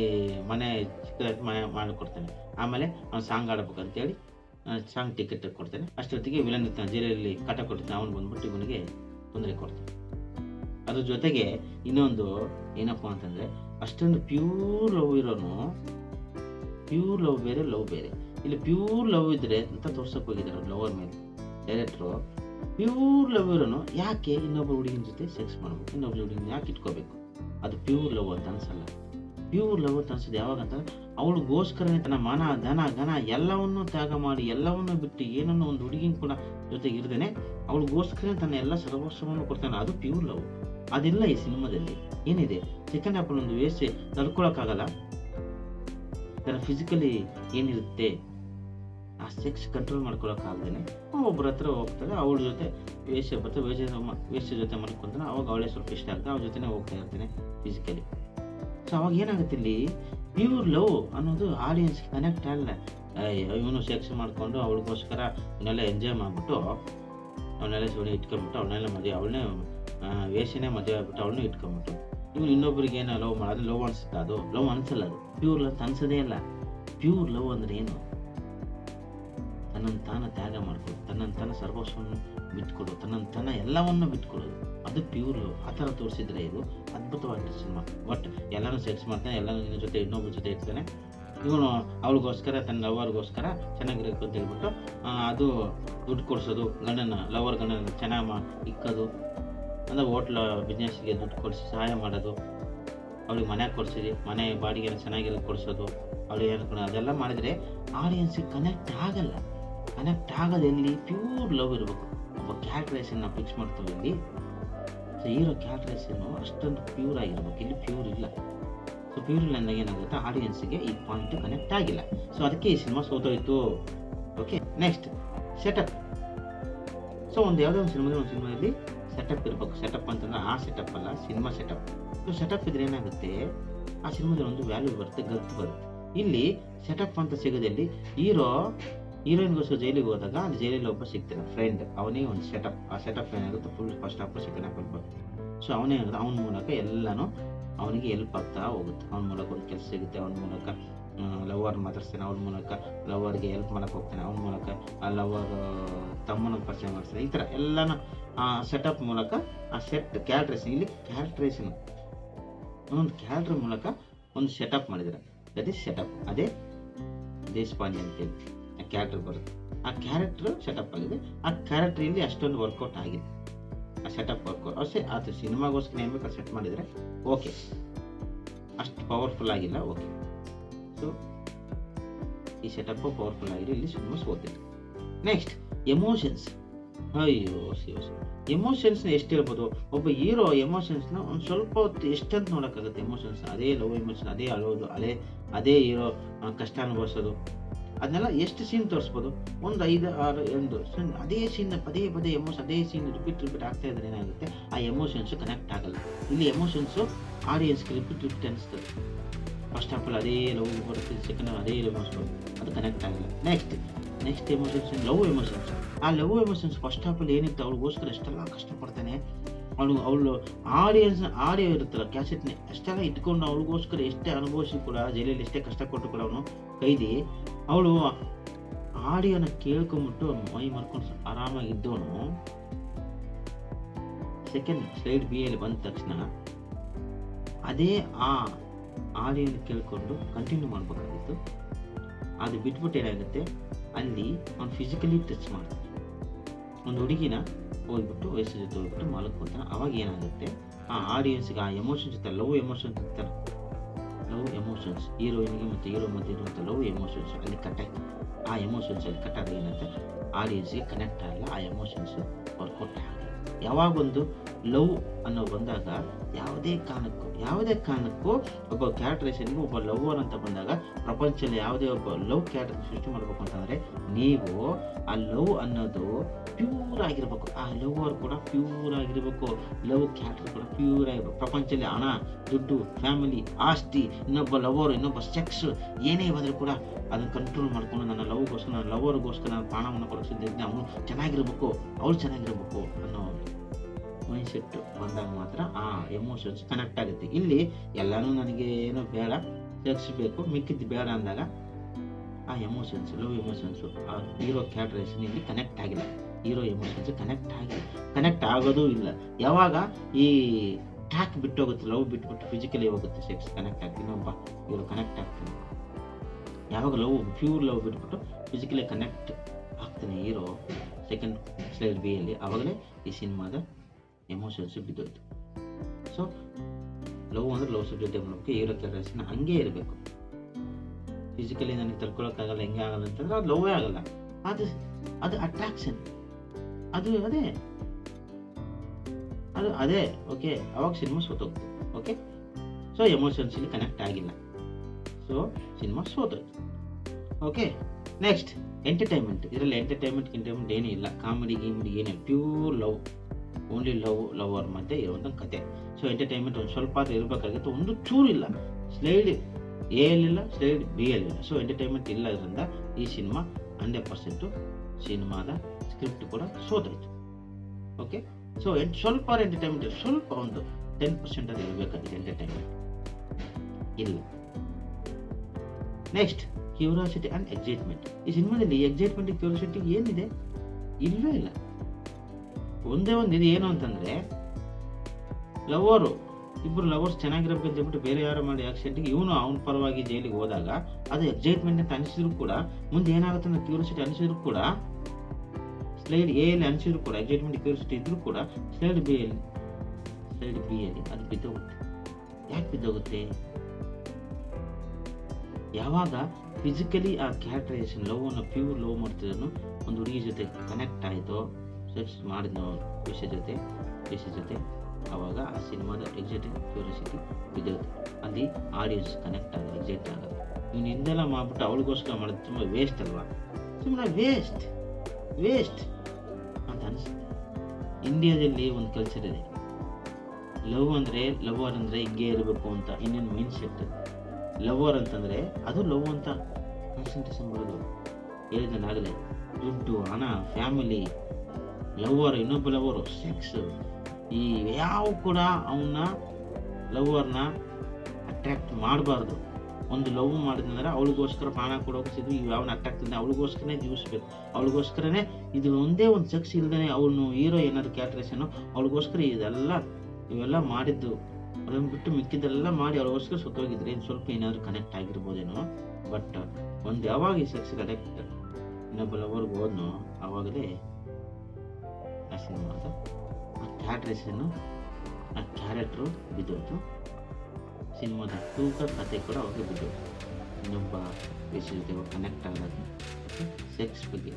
ಮನೆ ಚಿಕ್ಕದಾಗಿ ಮನೆ ಮಾಡಿಕೊಡ್ತಾನೆ ಆಮೇಲೆ ಅವ್ನು ಸಾಂಗ್ ಆಡ್ಬೇಕು ಅಂತೇಳಿ ಸಾಂಗ್ ಟಿಕೆಟ್ ಕೊಡ್ತಾನೆ. ಅಷ್ಟೊತ್ತಿಗೆ ವಿಲನ್ ಇರ್ತಾನೆ ಜೈಲಲ್ಲಿ ಕಟ ಕೊಡ್ತಾನೆ. ಅವ್ನು ಬಂದ್ಬಿಟ್ಟು ಇವನಿಗೆ ತೊಂದರೆ ಕೊಡ್ತಾನೆ. ಅದ್ರ ಜೊತೆಗೆ ಇನ್ನೊಂದು ಏನಪ್ಪ ಅಂತಂದ್ರೆ ಅಷ್ಟೊಂದು ಪ್ಯೂರ್ ಲವ್ ಇರೋನು. ಪ್ಯೂರ್ ಲವ್ ಬೇರೆ ಲವ್ ಬೇರೆ. ಇಲ್ಲಿ ಪ್ಯೂರ್ ಲವ್ ಇದ್ರೆ ಅಂತ ತೋರ್ಸಕ್ ಹೋಗಿದ್ದಾರೆ ಲವರ್ ಮೇಲೆ ಡೈರೆಕ್ಟ್ರು ಪ್ಯೂರ್ ಲವ್ ಇರೋನು, ಯಾಕೆ ಇನ್ನೊಬ್ಬ ಹುಡುಗಿನ ಜೊತೆ ಸೆಕ್ಸ್ ಮಾಡ್ಬೇಕು? ಇನ್ನೊಬ್ಬ ಹುಡುಗಿನ ಯಾಕೆ ಇಟ್ಕೋಬೇಕು? ಅದು ಪ್ಯೂರ್ ಲವ್ ಅಂತ ಅನ್ಸಲ್ಲ. ಪ್ಯೂರ್ ಲವ್ ಅಂತ ಅನ್ಸೋದು ಯಾವಾಗ ಅಂತಂದ್ರೆ, ಅವಳಿಗೋಸ್ಕರನೇ ತನ್ನ ಮನ, ಧನ, ಘನ ಎಲ್ಲವನ್ನೂ ತ್ಯಾಗ ಮಾಡಿ, ಎಲ್ಲವನ್ನೂ ಬಿಟ್ಟು ಏನನ್ನೋ ಒಂದು ಹುಡುಗಿನ ಕೂಡ ಜೊತೆಗೆ ಇರ್ದೇನೆ ಅವಳಿಗೋಸ್ಕರ ತನ್ನ ಎಲ್ಲ ಸರ್ವಸ್ವವನ್ನು ಕೊಡ್ತಾನೆ. ಅದು ಪ್ಯೂರ್ ಲವ್ ಅದಿಲ್ಲ ಈ ಸಿನಿಮಾದಲ್ಲಿ ಏನಿದೆ? ಸೆಕೆಂಡ್ ಹಾಫ್ ಒಂದು ವೇಸ್ಟ್ ತಡ್ಕೊಳಕ್ಕಾಗಲ್ಲ? ತನ್ನ ಫಿಸಿಕಲಿ ಏನಿರುತ್ತೆ? ಆ ಸೆಕ್ಸ್ ಕಂಟ್ರೋಲ್ ಮಾಡ್ಕೊಳಕ್ಕಾಗ್ದೇನೆ? ಒಬ್ಬರ ಹತ್ರ ಹೋಗ್ತಾರೆ ಅವಳ ಜೊತೆ ವೇಷ ಬರ್ತಾರೆ ವೇಷ ವೇಷ ಜೊತೆ ಮಾಡ್ಕೊಂತಾನೆ ಅವಾಗ ಅವಳೇ ಸ್ವಲ್ಪ ಇಷ್ಟ ಆಗುತ್ತೆ ಅವ್ರ ಜೊತೆನೇ ಹೋಗ್ತಾ ಇರ್ತಾನೆ ಫಿಸಿಕಲಿ ಸೊ ಅವಾಗ ಏನಾಗುತ್ತೆ ಇಲ್ಲಿ? ಪ್ಯೂರ್ ಲವ್ ಅನ್ನೋದು ಆಡಿಯನ್ಸ್ ಕನೆಕ್ಟ್ ಆಗಲ್ಲ. ಇವನು ಸೆಕ್ಸ್ ಮಾಡಿಕೊಂಡು ಅವಳಿಗೋಸ್ಕರ ಇವನ್ನೆಲ್ಲ ಎಂಜಾಯ್ ಮಾಡಿಬಿಟ್ಟು ಅವನ್ನೆಲ್ಲ ಸುಮ್ಮನೆ ಇಟ್ಕೊಂಡ್ಬಿಟ್ಟು ಅವನ್ನೆಲ್ಲ ಮದುವೆ, ಅವಳನ್ನೇ ವೇಷನೇ ಮದುವೆ ಆಗ್ಬಿಟ್ಟು ಅವಳನ್ನು ಇಟ್ಕೊಂಬಿಟ್ಟು ಇವ್ನು ಇನ್ನೊಬ್ಬರಿಗೆ ಏನೋ ಲವ್ ಮಾಡೋದು ಲವ್ ಅನ್ಸುತ್ತಾ ಅದು? ಲವ್ ಅನ್ಸಲ್ಲ ಅದು. ಪ್ಯೂರ್ ಲವ್ ಅನ್ಸೋದೇ ಇಲ್ಲ. ಪ್ಯೂರ್ ಲವ್ ಅಂದ್ರೆ ಏನು? ತನ್ನನ್ನು ತಾನ ತ್ಯಾಗ ಮಾಡ್ಕೊಳ್ಳೋದು ತನ್ನನ್ನು ತಾನ ಸರ್ವಸ್ವವನ್ನು ಬಿಟ್ಕೊಡೋದು ತನ್ನನ್ನು ತನ್ನ ಎಲ್ಲವನ್ನು ಬಿಟ್ಕೊಡೋದು ಅದು ಪ್ಯೂರ್ ಲವ್ ಆ ಥರ ತೋರಿಸಿದ್ರೆ ಇದು ಅದ್ಭುತವಾದ ಸಿನಿಮಾ ಬಟ್ ಎಲ್ಲನೂ ಸೆಟ್ಸ್ ಮಾಡ್ತಾನೆ ಎಲ್ಲರೂ ನಿನ್ನ ಜೊತೆ ಇನ್ನೊಬ್ಬರ ಜೊತೆ ಇರ್ತಾನೆ. ಇವನು ಅವಳಿಗೋಸ್ಕರ, ತನ್ನ ಲವರ್ಗೋಸ್ಕರ ಚೆನ್ನಾಗಿರಬೇಕು ಅಂತ ಹೇಳ್ಬಿಟ್ಟು ಅದು ದುಡ್ಡು ಕೊಡಿಸೋದು, ಗಂಡನ ಲವರ್ ಗಂಡನ ಚೆನ್ನಾಗಿ ಇಕ್ಕೋದು. ಅಂದರೆ ಹೋಟ್ಲ ಬಿಸ್ನೆಸ್ಗೆ ದುಡ್ಡು ಕೊಡಿಸಿ, ಸಹಾಯ ಮಾಡೋದು. ಅವಳಿಗೆ ಮನೆ ಕೊಡಿಸಿರಿ, ಮನೆ ಬಾಡಿಗೆ ಚೆನ್ನಾಗಿರೋ ಕೊಡಿಸೋದು ಅವಳಿಗೆ ಏನು ಅದೆಲ್ಲ ಮಾಡಿದರೆ ಆಡಿಯನ್ಸಿಗೆ ಕನೆಕ್ಟ್ ಆಗಲ್ಲ. ಕನೆಕ್ಟ್ ಆಗೋದು ಎಲ್ಲಿ ಪ್ಯೂರ್ ಲವ್ ಇರಬೇಕು. ಒಬ್ಬ ಕ್ಯಾಟ್ರೇಸನ್ನ ಫಿಕ್ಸ್ ಮಾಡ್ತೀವಿ ಇಲ್ಲಿ. ಸೊ ಹೀರೋ ಕ್ಯಾಟ್ರೇಸನ್ನು ಅಷ್ಟೊಂದು ಪ್ಯೂರ್ ಆಗಿರ್ಬೇಕು. ಇಲ್ಲಿ ಪ್ಯೂರ್ ಇಲ್ಲ. ಸೊ ಪ್ಯೂರ್ ಇಲ್ಲ ಅಂದಾಗ ಏನಾಗುತ್ತೆ? ಆಡಿಯನ್ಸಿಗೆ ಈ ಪಾಯಿಂಟ್ ಕನೆಕ್ಟ್ ಆಗಿಲ್ಲ. ಸೊ ಅದಕ್ಕೆ ಈ ಸಿನಿಮಾ ಸೋತೋಯ್ತು. ಓಕೆ ನೆಕ್ಸ್ಟ್ ಸೆಟಪ್ ಸೊ ಒಂದು ಯಾವುದೇ ಒಂದು ಸಿನಿಮಾದ ಒಂದು ಸಿನಿಮಾದಲ್ಲಿ ಸೆಟಪ್ ಇರಬೇಕು ಸೆಟಪ್ ಅಂತಂದ್ರೆ ಆ ಸೆಟಪ್ ಅಲ್ಲ ಸಿನಿಮಾ ಸೆಟಪ್ ಸೊ ಸೆಟಪ್ ಇದ್ರೆ ಏನಾಗುತ್ತೆ? ಆ ಸಿನಿಮಾದಲ್ಲಿ ಒಂದು ವ್ಯಾಲ್ಯೂ ಬರುತ್ತೆ ಗತ್ತು ಬರುತ್ತೆ. ಇಲ್ಲಿ ಸೆಟಪ್ ಅಂತ ಸಿಗೋದಲ್ಲಿ ಹೀರೋ ಹೀರೋಯಿನ್ಗೋಸ್ಕರ ಜೈಲಿಗೆ ಹೋದಾಗ ಅಲ್ಲಿ ಜೈಲಲ್ಲಿ ಒಬ್ಬ ಸಿಗ್ತಾನೆ ಫ್ರೆಂಡ್ ಅವನೇ ಒಂದು ಸೆಟಪ್ ಆ ಸೆಟಪ್ ಏನಾಗುತ್ತೆ full first half second half ಬರುತ್ತೆ. ಸೊ ಅವನೇ ಅವನ ಮೂಲಕ ಎಲ್ಲನೂ ಅವನಿಗೆ ಹೆಲ್ಪ್ ಆಗ್ತಾ ಹೋಗುತ್ತೆ. ಅವನ ಮೂಲಕ ಒಂದು ಕೆಲಸ ಸಿಗುತ್ತೆ, ಅವನ ಮೂಲಕ ಲವರ್ ಮಾತಾಡ್ತೇನೆ ಅವ್ರ ಮೂಲಕ ಲವರ್ಗೆ ಹೆಲ್ಪ್ ಮಾಡಕ್ಕೆ ಹೋಗ್ತಾನೆ, ಅವ್ರ ಮೂಲಕ ಆ ಲವರ್ ತಮ್ಮನ ಪರಿಚಯ ಮಾಡಿಸ್ತೇನೆ. ಈ ಥರ ಎಲ್ಲನೂ ಆ ಸೆಟಪ್ ಮೂಲಕ, ಆ ಸೆಟ್ ಕ್ಯಾಲ್ಟ್ರೇಷನ್ ಇಲ್ಲಿ ಕ್ಯಾಲ್ಟ್ರೇಷನ್ ಒಂದು ಕ್ಯಾಲ್ಟ್ರ್ ಮೂಲಕ ಒಂದು ಸೆಟಪ್ ಮಾಡಿದ್ದಾರೆ. ದಟ್ ಈಸ್ ಸೆಟಪ್ ಅದೇ ದೇಶಪಾಂಡೆ ಅಂತೇಳಿ ಆ ಕ್ಯಾರೆಕ್ಟರ್ ಬರುತ್ತೆ. ಆ ಕ್ಯಾರೆಕ್ಟರ್ ಸೆಟಪ್ ಆಗಿದೆ. ಆ ಕ್ಯಾರೆಕ್ಟರ್ ಇಲ್ಲಿ ಅಷ್ಟೊಂದು ವರ್ಕೌಟ್ ಆಗಿದೆ. ಆ ಸೆಟಪ್ ವರ್ಕೌಟ್ ಅಷ್ಟೇ ಅದು ಸಿನಿಮಾಗೋಸ್ಕರ ಏನು ಬೇಕಾದ್ರೆ ಸೆಟ್ ಮಾಡಿದರೆ ಓಕೆ ಅಷ್ಟು ಪವರ್ಫುಲ್ ಆಗಿಲ್ಲ ಓಕೆ ಸೊ ಈ ಸೆಟಪ್ ಪವರ್ಫುಲ್ ಆಗಿದೆ. ಇಲ್ಲಿ ಸುಮ್ಮನೆ ಸೋತಿತ್ತು ನೆಕ್ಸ್ಟ್ ಎಮೋಷನ್ಸ್ ಅಯ್ಯೋ, ಶಿವ ಶಿವ. ಎಮೋಷನ್ಸ್ನ ಎಷ್ಟಿರ್ಬೋದು ಒಬ್ಬ ಹೀರೋ ಎಮೋಷನ್ಸ್ನ ಒಂದು ಸ್ವಲ್ಪ ಹೊತ್ತು ಎಷ್ಟಂತ ನೋಡೋಕ್ಕಾಗುತ್ತೆ ಎಮೋಷನ್ಸ್ ಅದೇ ಲವ್ ಎಮೋಷನ್ ಅದೇ ಅಳೋದು, ಅದೇ ಅದೇ ಹೀರೋ ಕಷ್ಟ ಅನುಭವಿಸೋದು. ಅದನ್ನೆಲ್ಲ ಎಷ್ಟು ಸೀನ್ ತೋರಿಸ್ಬೋದು? ಒಂದು ಐದು, ಆರು ಒಂದು ಸೀನ್ ಅದೇ ಸೀನ್ ಪದೇ ಪದೇ ಎಮೋಷನ್ ಅದೇ ಸೀನ್ ರಿಪೀಟ್ ರಿಪೀಟ್ ಆಗ್ತಾ ಇದ್ರೆ ಏನಾಗುತ್ತೆ? ಆ ಎಮೋಷನ್ಸ್ ಕನೆಕ್ಟ್ ಆಗಲ್ಲ. ಇಲ್ಲಿ ಎಮೋಷನ್ಸು ಆಡಿಯನ್ಸ್ಗೆ ರಿಪೀಟ್ ರಿಪೀಟ್ ಅನಿಸ್ತದೆ ಫಸ್ಟ್ ಆಫ್ ಆಲ್ ಅದೇ ಲವ್ ಬರುತ್ತೆ ಸೆಕೆಂಡ್ ಅದೇ ಎಮೋಷನ್ ಅದು ಕನೆಕ್ಟ್ ಆಗಿಲ್ಲ. Next next emotions love emotions ಆ love emotions first of all ಏನಿತ್ತು, ಅವಳಿಗೋಸ್ಕರ ಎಷ್ಟೆಲ್ಲ ಕಷ್ಟಪಡ್ತಾನೆ, ಅವಳು ಅವಳು ಆಡಿಯನ್ಸ್ ಆಡಿಯೋ ಇರುತ್ತಲ್ಲ ಕ್ಯಾಸೆಟ್ನೇ ಅಷ್ಟೆಲ್ಲ ಇಟ್ಕೊಂಡು ಅವಳಿಗೋಸ್ಕರ ಎಷ್ಟೇ ಅನುಭವಿಸಿ ಕೂಡ, ಜೈಲಲ್ಲಿ ಎಷ್ಟೇ ಕಷ್ಟಪಟ್ಟು ಕೂಡ ಅವನು ಕೈದಿ ಅವಳು ಆಡಿಯೋನ ಕೇಳ್ಕೊಂಬಿಟ್ಟು ಮೈ ಮರ್ಕೊಂಡು ಆರಾಮಾಗಿದ್ದವನು. ಸೆಕೆಂಡ್ ಸ್ಲೈಡ್ ಬಿ ಎಲ್ಲಿ ಬಂದ ತಕ್ಷಣ, ಅದೇ ಆ ಆಡಿಯೋನ ಕೇಳಿಕೊಂಡು ಕಂಟಿನ್ಯೂ ಮಾಡಬೇಕಾಗಿತ್ತು. ಅದು ಬಿಟ್ಬಿಟ್ಟು ಏನಾಗುತ್ತೆ? ಅಲ್ಲಿ ಅವ್ನು ಫಿಸಿಕಲಿ ಟಚ್ ಮಾಡ್ತಾನೆ. ಒಂದು ಹುಡುಗಿನ ಹೋಗ್ಬಿಟ್ಟು ವಯಸ್ಸು ಜೊತೆ ಹೋಗ್ಬಿಟ್ಟು ಮಲಗ್ಕೊತಾನೆ ಅವಾಗ ಏನಾಗುತ್ತೆ? ಆ ಆಡಿಯನ್ಸ್ಗೆ ಆ ಎಮೋಷನ್ ಜೊತೆ ಲವ್ ಎಮೋಷನ್ಸ್ ಇರ್ತಾರೆ ಲವ್ ಎಮೋಷನ್ಸ್ ಹೀರೋಯಿನ್ಗೆ ಮತ್ತು ಹೀರೋ ಮಧ್ಯೆ ಇರುವಂಥ ಲವ್ ಎಮೋಷನ್ಸ್ ಅಲ್ಲಿ ಕಟ್ ಆ ಎಮೋಷನ್ಸ್ ಅಲ್ಲಿ ಕಟ್ ಆದಾಗ ಏನಂತ ಆಡಿಯನ್ಸ್ಗೆ ಕನೆಕ್ಟ್ ಆಗಲ್ಲ, ಆ ಎಮೋಷನ್ಸ್ ವರ್ಕೌಟ್ ಆಗಲ್ಲ ಯಾವಾಗ ಒಂದು ಲವ್ ಅನ್ನೋ ಬಂದಾಗ, ಯಾವುದೇ ಕಾರಣಕ್ಕೂ ಯಾವುದೇ ಕಾರಣಕ್ಕೂ ಒಬ್ಬ ಕ್ಯಾರೆಕ್ಟರೇಷನ್ಗೆ ಒಬ್ಬ ಲವರ್ ಅಂತ ಬಂದಾಗ, ಪ್ರಪಂಚದಲ್ಲಿ ಯಾವುದೇ ಒಬ್ಬ ಲವ್ ಕ್ಯಾರೆಕ್ಟರ್ ಸೃಷ್ಟಿ ಮಾಡಬೇಕು ಅಂತಂದರೆ, ನೀವು ಆ ಲವ್ ಅನ್ನೋದು ಪ್ಯೂರ್ ಆಗಿರಬೇಕು. ಆ ಲವರ್ ಕೂಡ ಪ್ಯೂರ್ ಆಗಿರಬೇಕು. ಲವ್ ಕ್ಯಾರೆಕ್ಟರ್ ಕೂಡ ಪ್ಯೂರ್ ಆಗಿರ್ಬೇಕು. ಪ್ರಪಂಚದಲ್ಲಿ ಹಣ, ದುಡ್ಡು ಫ್ಯಾಮಿಲಿ ಆಸ್ತಿ, ಇನ್ನೊಬ್ಬ ಲವರ್ ಇನ್ನೊಬ್ಬ ಸೆಕ್ಸ್ ಏನೇ ಬಂದರೂ ಕೂಡ ಅದನ್ನು ಕಂಟ್ರೋಲ್ ಮಾಡಿಕೊಂಡು ನನ್ನ ಲವ್ಗೋಸ್ಕರ ನನ್ನ ಲವರ್ಗೋಸ್ಕರ ನಾನು ಪ್ರಾಣವನ್ನು ಕೊಡಿಸಿದ್ದೆ ಅವನು ಚೆನ್ನಾಗಿರ್ಬೇಕು ಅವ್ರು ಚೆನ್ನಾಗಿರ್ಬೇಕು ಅನ್ನೋ ಮೈಂಡ್ ಸೆಟ್ ಬಂದಾಗ ಮಾತ್ರ ಆ ಎಮೋಷನ್ಸ್ ಕನೆಕ್ಟ್ ಆಗುತ್ತೆ. ಇಲ್ಲಿ ಎಲ್ಲಾನು ನನಗೆ ಏನೋ ಬೇಡ ಸೆಕ್ಸ್ ಬೇಕು ಮಿಕ್ಕಿದ್ದು ಬೇಡ ಅಂದಾಗ ಆ ಎಮೋಷನ್ಸ್ ಲವ್ ಎಮೋಷನ್ಸು ಆ ಹೀರೋ ಕ್ಯಾರೆಕ್ಟರೇಷನ್ ಇಲ್ಲಿ ಕನೆಕ್ಟ್ ಆಗಿಲ್ಲ. ಹೀರೋ ಎಮೋಷನ್ಸ್ ಕನೆಕ್ಟ್ ಆಗಿಲ್ಲ ಕನೆಕ್ಟ್ ಆಗೋದೂ ಇಲ್ಲ. ಯಾವಾಗ ಈ ಟ್ರ್ಯಾಕ್ ಬಿಟ್ಟೋಗುತ್ತೆ ಲವ್ ಬಿಟ್ಬಿಟ್ಟು ಫಿಸಿಕಲಿ ಹೋಗುತ್ತೆ ಸೆಕ್ಸ್ ಕನೆಕ್ಟ್ ಆಗ್ತೀನಿ ಇನ್ನೊಬ್ಬ ಇವರು ಕನೆಕ್ಟ್ ಆಗ್ತೀನಿ. ಯಾವಾಗ ಲವ್ ಪ್ಯೂರ್ ಲವ್ ಬಿಟ್ಬಿಟ್ಟು ಫಿಸಿಕಲಿ ಕನೆಕ್ಟ್ ಆಗ್ತಾನೆ ಹೀರೋ ಸೆಕೆಂಡ್ ಸ್ಲೈಡ್ ಬಿ ಅಲ್ಲಿ. ಆವಾಗಲೇ ಈ ಸಿನಿಮಾದ ಎಮೋಷನ್ಸ್ ಬಿದ್ದೋಯ್ತು. ಸೊ ಲವ್ ಅಂದ್ರೆ ಲವ್ ಸಬ್ಜೆಕ್ಟ್ ಮಾಡಬೇಕು, ಹೀರೋ ಕ್ಯಾರೆಕ್ಟರ್ಸ್ನ ಹಂಗೆ ಇರಬೇಕು. ಫಿಸಿಕಲಿ ನನಗೆ ತರ್ಕೊಳಕ್ಕಾಗಲ್ಲ ಹೆಂಗೆ ಆಗಲ್ಲ ಅಂತಂದ್ರೆ ಅದು ಲವ್ವೇ ಆಗಲ್ಲ. ಅದು ಅದು ಅಟ್ರಾಕ್ಷನ್ ಅದು ಅದೇ. ಅದು ಅದೇ ಓಕೆ ಅವಾಗ ಸಿನಿಮಾ ಸೋತೋಗ್ತು ಓಕೆ ಸೊ ಎಮೋಷನ್ಸ್ ಇಲ್ಲಿ ಕನೆಕ್ಟ್ ಆಗಿಲ್ಲ. ಸೊ ಸಿನಿಮಾ ಸೋತೋಯ್ತು ಓಕೆ ನೆಕ್ಸ್ಟ್ ಎಂಟರ್ಟೈನ್ಮೆಂಟ್ ಇದರಲ್ಲಿ ಎಂಟರ್ಟೈನ್ಮೆಂಟ್ ಎಂಟರ್ಟೈನ್ಮೆಂಟ್ ಏನೂ ಇಲ್ಲ. ಕಾಮಿಡಿ ಗೀಮಿಡಿ ಏನೇ pure love only love lover ಮಧ್ಯೆ ಇರುವಂಥ ಕತೆ. ಸೊ ಎಂಟರ್ಟೈನ್ಮೆಂಟ್ ಒಂದು ಸ್ವಲ್ಪ ಇರಬೇಕಾಗಿತ್ತು. ಒಂದು ಚೂರು ಇಲ್ಲ. ಸ್ಲೈಡ್ ಎ ಅಲ್ಲಿಲ್ಲ ಸ್ಲೈಡ್ ಬಿ ಅಲ್ಲಿಲ್ಲ. ಸೊ ಎಂಟರ್ಟೈನ್ಮೆಂಟ್ ಇಲ್ಲ ಇದರಿಂದ ಈ ಸಿನಿಮಾ ಹಂಡ್ರೆಡ್ ಪರ್ಸೆಂಟು ಸಿನಿಮಾದ ಸ್ಕ್ರಿಪ್ಟ್ ಕೂಡ ಸೋತಾಯಿತು ಓಕೆ ಸೊ ಎಂಟ್ ಸ್ವಲ್ಪ ಎಂಟರ್ಟೈನ್ಮೆಂಟ್ ಸ್ವಲ್ಪ ಒಂದು ಟೆನ್ ಪರ್ಸೆಂಟ್ ಅದು ಇರಬೇಕಾಗಿದೆ ಎಂಟರ್ಟೈನ್ಮೆಂಟ್ ಇಲ್ಲ. ನೆಕ್ಸ್ಟ್ ಕ್ಯೂರಿಯಾಸಿಟಿ ಆ್ಯಂಡ್ ಎಕ್ಸೈಟ್ಮೆಂಟ್ ಈ ಸಿನಿಮಾದಲ್ಲಿ ಎಕ್ಸೈಟ್ಮೆಂಟ್ ಕ್ಯೂರಿಯಾಸಿಟಿ ಏನಿದೆ? ಇಲ್ಲವೇ ಇಲ್ಲ. ಒಂದೇ ಒಂದು ಇದು ಏನು ಅಂತಂದ್ರೆ ಲವರು ಇಬ್ಬರು ಲವರ್ಸ್ ಚೆನ್ನಾಗಿರಬೇಕು ಅಂತ ಹೇಳ್ಬಿಟ್ಟು ಬೇರೆ ಯಾರು ಮಾಡಿ ಆಕ್ಸಿಡೆಂಟ್ಗೆ ಇವನು ಅವನ ಪರವಾಗಿ ಜೈಲಿಗೆ ಹೋದಾಗ ಅದು ಎಕ್ಸೈಟ್ಮೆಂಟ್ ಅಂತ ಅನಿಸಿದ್ರು ಕೂಡ, ಮುಂದೆ ಏನಾಗುತ್ತೆ ಅನ್ನೋ ಕ್ಯೂರಿಯಾಸಿಟಿ ಅನಿಸಿದ್ರು ಕೂಡ ಸ್ಲೈಡ್ ಎ ಅಲ್ಲಿ ಅನಿಸಿದ್ರು ಕೂಡ ಎಕ್ಸೈಟ್ಮೆಂಟ್ ಕ್ಯೂರಿಯಾಸಿಟಿ ಇದ್ರು ಕೂಡ ಸ್ಲೈಡ್ ಬಿ ಅಲ್ಲಿ ಸ್ಲೈಡ್ ಬಿ ಅಲ್ಲಿ ಅದು ಬಿದ್ದೋಗುತ್ತೆ. ಯಾಕೆ ಬಿದ್ದೋಗುತ್ತೆ? ಯಾವಾಗ ಫಿಸಿಕಲಿ ಆ ಕ್ಯಾರೆಕ್ಟರೈಸೇಷನ್ ಲವ್ ಅನ್ನು ಪ್ಯೂರ್ ಲವ್ ಮಾಡ್ತಿದ್ದನು ಒಂದು ಹುಡುಗಿ ಜೊತೆ ಕನೆಕ್ಟ್ ಆಯಿತು. ಸೆಕ್ಸ್ ಮಾಡಿದ್ನೋ ವಿಷಯ ಜೊತೆ ವಿಷಯ ಜೊತೆ. ಆವಾಗ ಆ ಸಿನಿಮಾದ ಎಕ್ಸೈಟಿಂಗ್ ಕ್ಯೂರಿಯಾಸಿಟಿ ಬಿದ್ದೋಗುತ್ತೆ ಅಲ್ಲಿ ಆಡಿಯನ್ಸ್ ಕನೆಕ್ಟ್ ಆಗ ಎಕ್ಸೈಟ್ ಆಗ ಇವನು ಹಿಂದೆಲ್ಲ ಮಾಡಿಬಿಟ್ಟು ಅವಳಿಗೋಸ್ಕರ ಮಾಡೋದು ತುಂಬ ವೇಸ್ಟ್ ಅಲ್ವಾ? ಸುಮ್ಮನೆ ವೇಸ್ಟ್ ವೇಸ್ಟ್ ಅಂತ ಅನಿಸುತ್ತೆ. ಇಂಡಿಯಾದಲ್ಲಿ ಒಂದು ಕಲ್ಚರ್ ಇದೆ. ಲವ್ ಅಂದರೆ ಲವರ್ ಅಂದರೆ ಹಿಂಗೆ ಇರಬೇಕು ಅಂತ ಇನ್ನೇನು ಮೈಂಡ್ ಸೆಟ್ ಲವರ್ ಅಂತಂದರೆ ಅದು ಲವ್ ಅಂತ. ಕಾನ್ಸಂಟ್ರೇಷನ್ ಬರೋದು. ಹೇಳಿದನಾಗಲೇ ದುಡ್ಡು, ಹಣ ಫ್ಯಾಮಿಲಿ ಲವರ್ ಇನ್ನೊಬ್ಬ ಲವರು ಸೆಕ್ಸ್ ಈ ಯಾವ ಕೂಡ ಅವನ್ನ ಲವರ್ನ ಅಟ್ರ್ಯಾಕ್ಟ್ ಮಾಡಬಾರ್ದು. ಒಂದು ಲವ್ ಮಾಡಿದ್ರೆ ಅವಳಿಗೋಸ್ಕರ ಪ್ರಾಣ ಕೊಡೋಕ್ಸಿದ್ವಿ ಅವನ ಅಟ್ರಾಕ್ಟ್ ಇದ್ದ ಅವಳಿಗೋಸ್ಕರನೇ ಜೀವಿಸ್ಬೇಕು. ಅವಳಿಗೋಸ್ಕರನೇ ಇದು ಒಂದೇ ಒಂದು ಸೆಕ್ಸ್ ಇಲ್ದೇ ಅವನು ಹೀರೋ ಏನಾದ್ರು ಕ್ಯಾಟ್ರೇಷನು ಅವಳಿಗೋಸ್ಕರ ಇದೆಲ್ಲ, ಇವೆಲ್ಲ ಮಾಡಿದ್ದು. ಅದನ್ನ ಬಿಟ್ಟು ಮಿಕ್ಕಿದ್ದೆಲ್ಲ ಮಾಡಿ ಅವಳಿಗೋಸ್ಕರ ಸುತ್ತೋಗಿದ್ರೆ ಇನ್ನು ಸ್ವಲ್ಪ ಏನಾದ್ರು ಕನೆಕ್ಟ್ ಆಗಿರ್ಬೋದೇನೋ. ಬಟ್ ಒಂದು ಯಾವಾಗ ಈ ಸೆಕ್ಸ್ ಕನೆಕ್ಟ್ ಇನ್ನೊಬ್ಬ ಲವರ್ಗೆ ಹೋದ್ನೋ ಆವಾಗಲೇ ಆ ಸಿನಿಮಾದ ಆ ಕ್ಯಾಟ್ರೇಷನ್ನು ಆ ಕ್ಯಾರೆಕ್ಟ್ರು ಬಿದ್ದೋಯ್ತು. ಸಿನಿಮಾದ ತೂಕ, ಕತೆ ಕೂಡ ಅವಾಗ ಬಿದ್ದೋಯ್ತು. ಇನ್ನೊಬ್ಬ ಜೊತೆ ಕನೆಕ್ಟ್ ಆಗೋದು ಸೆಕ್ಸ್ ಬಗ್ಗೆ.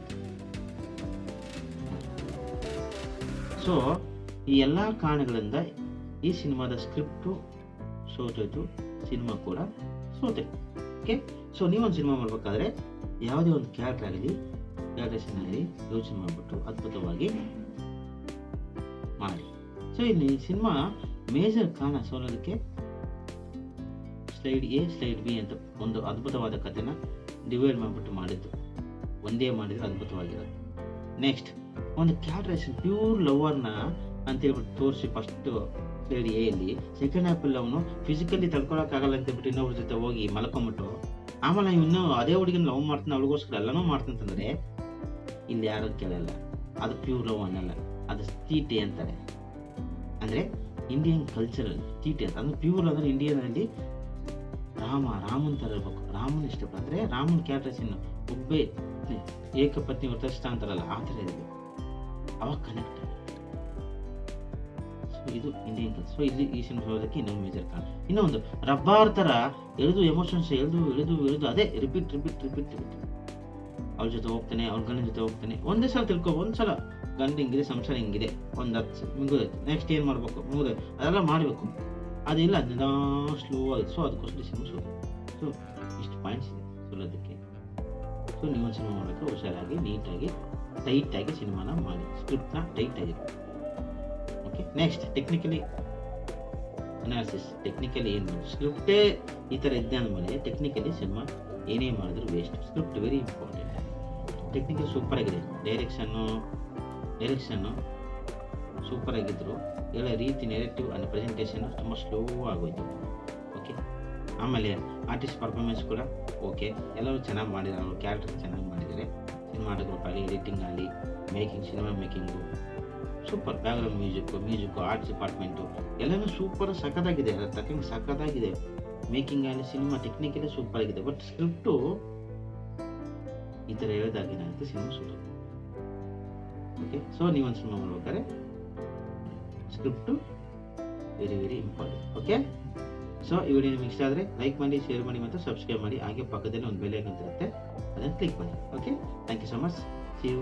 ಸೊ ಈ ಎಲ್ಲ ಕಾರಣಗಳಿಂದ ಈ ಸಿನಿಮಾದ ಸ್ಕ್ರಿಪ್ಟು ಸೋತೋಯ್ತು ಸಿನಿಮಾ ಕೂಡ ಸೋತೆ. ಓಕೆ ಸೊ ನೀವೊಂದು ಸಿನಿಮಾ ಮಾಡಬೇಕಾದ್ರೆ ಯಾವುದೇ ಒಂದು ಕ್ಯಾರೆಕ್ಟರ್ ಆಗಲಿ ಕ್ಯಾರೆಕ್ಟರೇಷನ್ ಆಗಲಿ ಯೋಚನೆ ಮಾಡಿಬಿಟ್ಟು ಅದ್ಭುತವಾಗಿ ಮಾಡಿ. ಸೊ ಇಲ್ಲಿ ಸಿನಿಮಾ ಮೇಜರ್ ಕಾರಣ ಸೋಲೋದಕ್ಕೆ ಸ್ಲೈಡ್ ಎ ಸ್ಲೈಡ್ ಬಿ ಅಂತ ಒಂದು ಅದ್ಭುತವಾದ ಕಥೆನ ಡಿವೈಡ್ ಮಾಡಿಬಿಟ್ಟು ಮಾಡಿದ್ದು. ಒಂದೇ ಮಾಡಿದ್ರೆ ಅದ್ಭುತವಾಗಿರೋದು ನೆಕ್ಸ್ಟ್ ಒಂದು ಕ್ಯಾರೆಕ್ಟರೇಷನ್ ಪ್ಯೂರ್ ಲವರ್ನ ಅಂತ ಹೇಳ್ಬಿಟ್ಟು ತೋರಿಸಿ ಫಸ್ಟ್ ಸ್ಲೈಡ್ ಎಲ್ಲಿ ಸೆಕೆಂಡ್ ಹಾಫ್ ಅಲ್ಲಿ ಅವನು ಫಿಸಿಕಲಿ ತಡ್ಕೊಳಕ್ಕಾಗಲ್ಲ ಅಂತ ಬಿಟ್ಟು ಇನ್ನೊಬ್ಬರ ಜೊತೆ ಹೋಗಿ ಮಲ್ಕೊಂಬಿಟ್ಟು, ಆಮೇಲೆ ಇನ್ನೂ ಅದೇ ಹುಡುಗಿನ ಲವ್ ಮಾಡ್ತಾನೆ, ಅವಳಿಗೋಸ್ಕರ ಎಲ್ಲನೂ ಮಾಡ್ತಂತಂದ್ರೆ ಇಲ್ಲಿ ಯಾರು ಕೇಳಲ್ಲ. ಅದು ಪ್ಯೂರ್ ಲವ್ ಅನ್ನಲ್ಲ. ಅದು ತೀಟೆ ಅಂತಾರೆ. ಅಂದರೆ ಇಂಡಿಯನ್ ಕಲ್ಚರಲ್ ತೀಟೆ ಅಂತ. ಅಂದ್ರೆ ಪ್ಯೂರ್ ಅಂದರೆ ಇಂಡಿಯನಲ್ಲಿ ರಾಮ, ರಾಮನ್ ಥರ ಇರಬೇಕು. ರಾಮನ್ ಇಷ್ಟಪಡ ಅಂದರೆ ರಾಮನ್ ಕ್ಯಾರೆಕ್ಟರ್ಸನ್ನು ಒಬ್ಬೇ ಪತ್ನಿ ಏಕಪತ್ನಿ ವ್ರತಸ್ಥ ಅಂತಾರಲ್ಲ, ಆ ಥರ ಇರಬೇಕು ಅವಾಗ ಕನೆಕ್ಟ್ ಸೊ ಇದು ಇಂಡಿಯನ್ ಸೊ ಇಲ್ಲಿ ಈ ಸಿನಿಮಾ ಹೇಳೋದಕ್ಕೆ ಇನ್ನೊಂದು ಮೇಜರ್ ಕಾರಣ. ಇನ್ನೊಂದು, ರಬ್ಬಾರ್ ಥರ ಎಳೆದು ಎಮೋಷನ್ಸ್ ಎಳೆದು ಎಳೆದು ಎಳೆದು, ಅದೇ ರಿಪೀಟ್ ರಿಪೀಟ್ ರಿಪೀಟ್ ರಿಪೀಟ್ ಅವ್ರ ಜೊತೆ ಹೋಗ್ತಾನೆ, ಅವ್ರ ಗಂಡನ ಜೊತೆ ಹೋಗ್ತಾನೆ. ಒಂದೇ ಸಲ ತಿಳ್ಕೊ, ಒಂದು ಸಲ. ಗಂಡ ಹಿಂಗಿದೆ, ಸಂಸಾರ ಹಿಂಗಿದೆ. ಒಂದು ಹತ್ತು ನೆಕ್ಸ್ಟ್ ಏನು ಮಾಡಬೇಕು? ಮುಗಿದೈತೆ ಅದೆಲ್ಲ ಮಾಡಬೇಕು. ಅದಿಲ್ಲ ಅದನ್ನ ಸ್ಲೋ ಆಗಿ ಸೊ ಅದಕ್ಕೋಸ್ಕರ ಸಿನಿಮಾ ಸ್ಲೋ ಸೊ ಇಷ್ಟು ಪಾಯಿಂಟ್ಸ್ ಇದೆ. ಸುಲೋದಕ್ಕೆ ಸೊ ನಿಮ್ಮ ಸಿನಿಮಾ ಮಾಡೋಕ್ಕೆ ಹುಷಾರಾಗಿ ನೀಟಾಗಿ ಟೈಟಾಗಿ ಸಿನಿಮಾನ ಮಾಡಿ. ಸ್ಕ್ರಿಪ್ಟ್ನ ಟೈಟಾಗಿ okay next technically analysis technically ಏನು ಸ್ಕ್ರಿಪ್ಟೇ ಈ ಥರ ಇದ್ದಾನ ಮೇಲೆ ಟೆಕ್ನಿಕಲಿ ಸಿನಿಮಾ ಏನೇ ಮಾಡಿದ್ರು waste script very important technical super ಆಗಿದೆ. ಡೈರೆಕ್ಷನ್ನು ಡೈರೆಕ್ಷನ್ನು ಸೂಪರ್ ಆಗಿದ್ದರು ಎಲ್ಲ ರೀತಿ ನೆರೆಟಿವ್ ಆ್ಯಂಡ್ ಪ್ರೆಸೆಂಟೇಷನ್ ತುಂಬ ಸ್ಲೋ ಆಗೋಯ್ತು. ಓಕೆ ಆಮೇಲೆ ಆರ್ಟಿಸ್ಟ್ ಪರ್ಫಾರ್ಮೆನ್ಸ್ ಕೂಡ ಓಕೆ ಎಲ್ಲರೂ ಚೆನ್ನಾಗಿ ಮಾಡಿದ್ದಾರೆ. ಅವರು ಕ್ಯಾರೆಕ್ಟರ್ ಚೆನ್ನಾಗಿ ಮಾಡಿದ್ದಾರೆ. ಸಿನಿಮಾಟೋಗ್ರಫ್ ಆಗಲಿ ಎಡಿಟಿಂಗ್ ಆಗಲಿ making cinema making super background music music arts department ಎಲ್ಲನೂ ಸೂಪರ್ ಸಖತ್ತಾಗಿದೆ. ತಕ್ಕಂಗೆ ಸಖತ್ತಾಗಿದೆ. ಮೇಕಿಂಗ್ ಆಗಲಿ ಸಿನಿಮಾ ಟೆಕ್ನಿಕಲಿ ಸೂಪರ್ ಆಗಿದೆ. ಬಟ್ ಸ್ಕ್ರಿಪ್ಟು ಈ ಥರ ಹೇಳಿದಾಗಿನ ಸಿನಿಮಾ ಸುಟ್ಟು ಓಕೆ ಸೊ ನೀವೊಂದು cinema script script very very important okay so ಈ ವಿಡಿಯೋ ನಿಮಗೆ ಇಷ್ಟ ಆದರೆ ಲೈಕ್ ಮಾಡಿ ಶೇರ್ ಮಾಡಿ ಮತ್ತು ಸಬ್ಸ್ಕ್ರೈಬ್ ಮಾಡಿ. ಹಾಗೆ ಪಕ್ಕದಲ್ಲಿ ಒಂದು ಬೆಲೆ ಅಂತ ಇರುತ್ತೆ. ಅದನ್ನು ಕ್ಲಿಕ್ ಮಾಡಿ. Okay thank you so much see you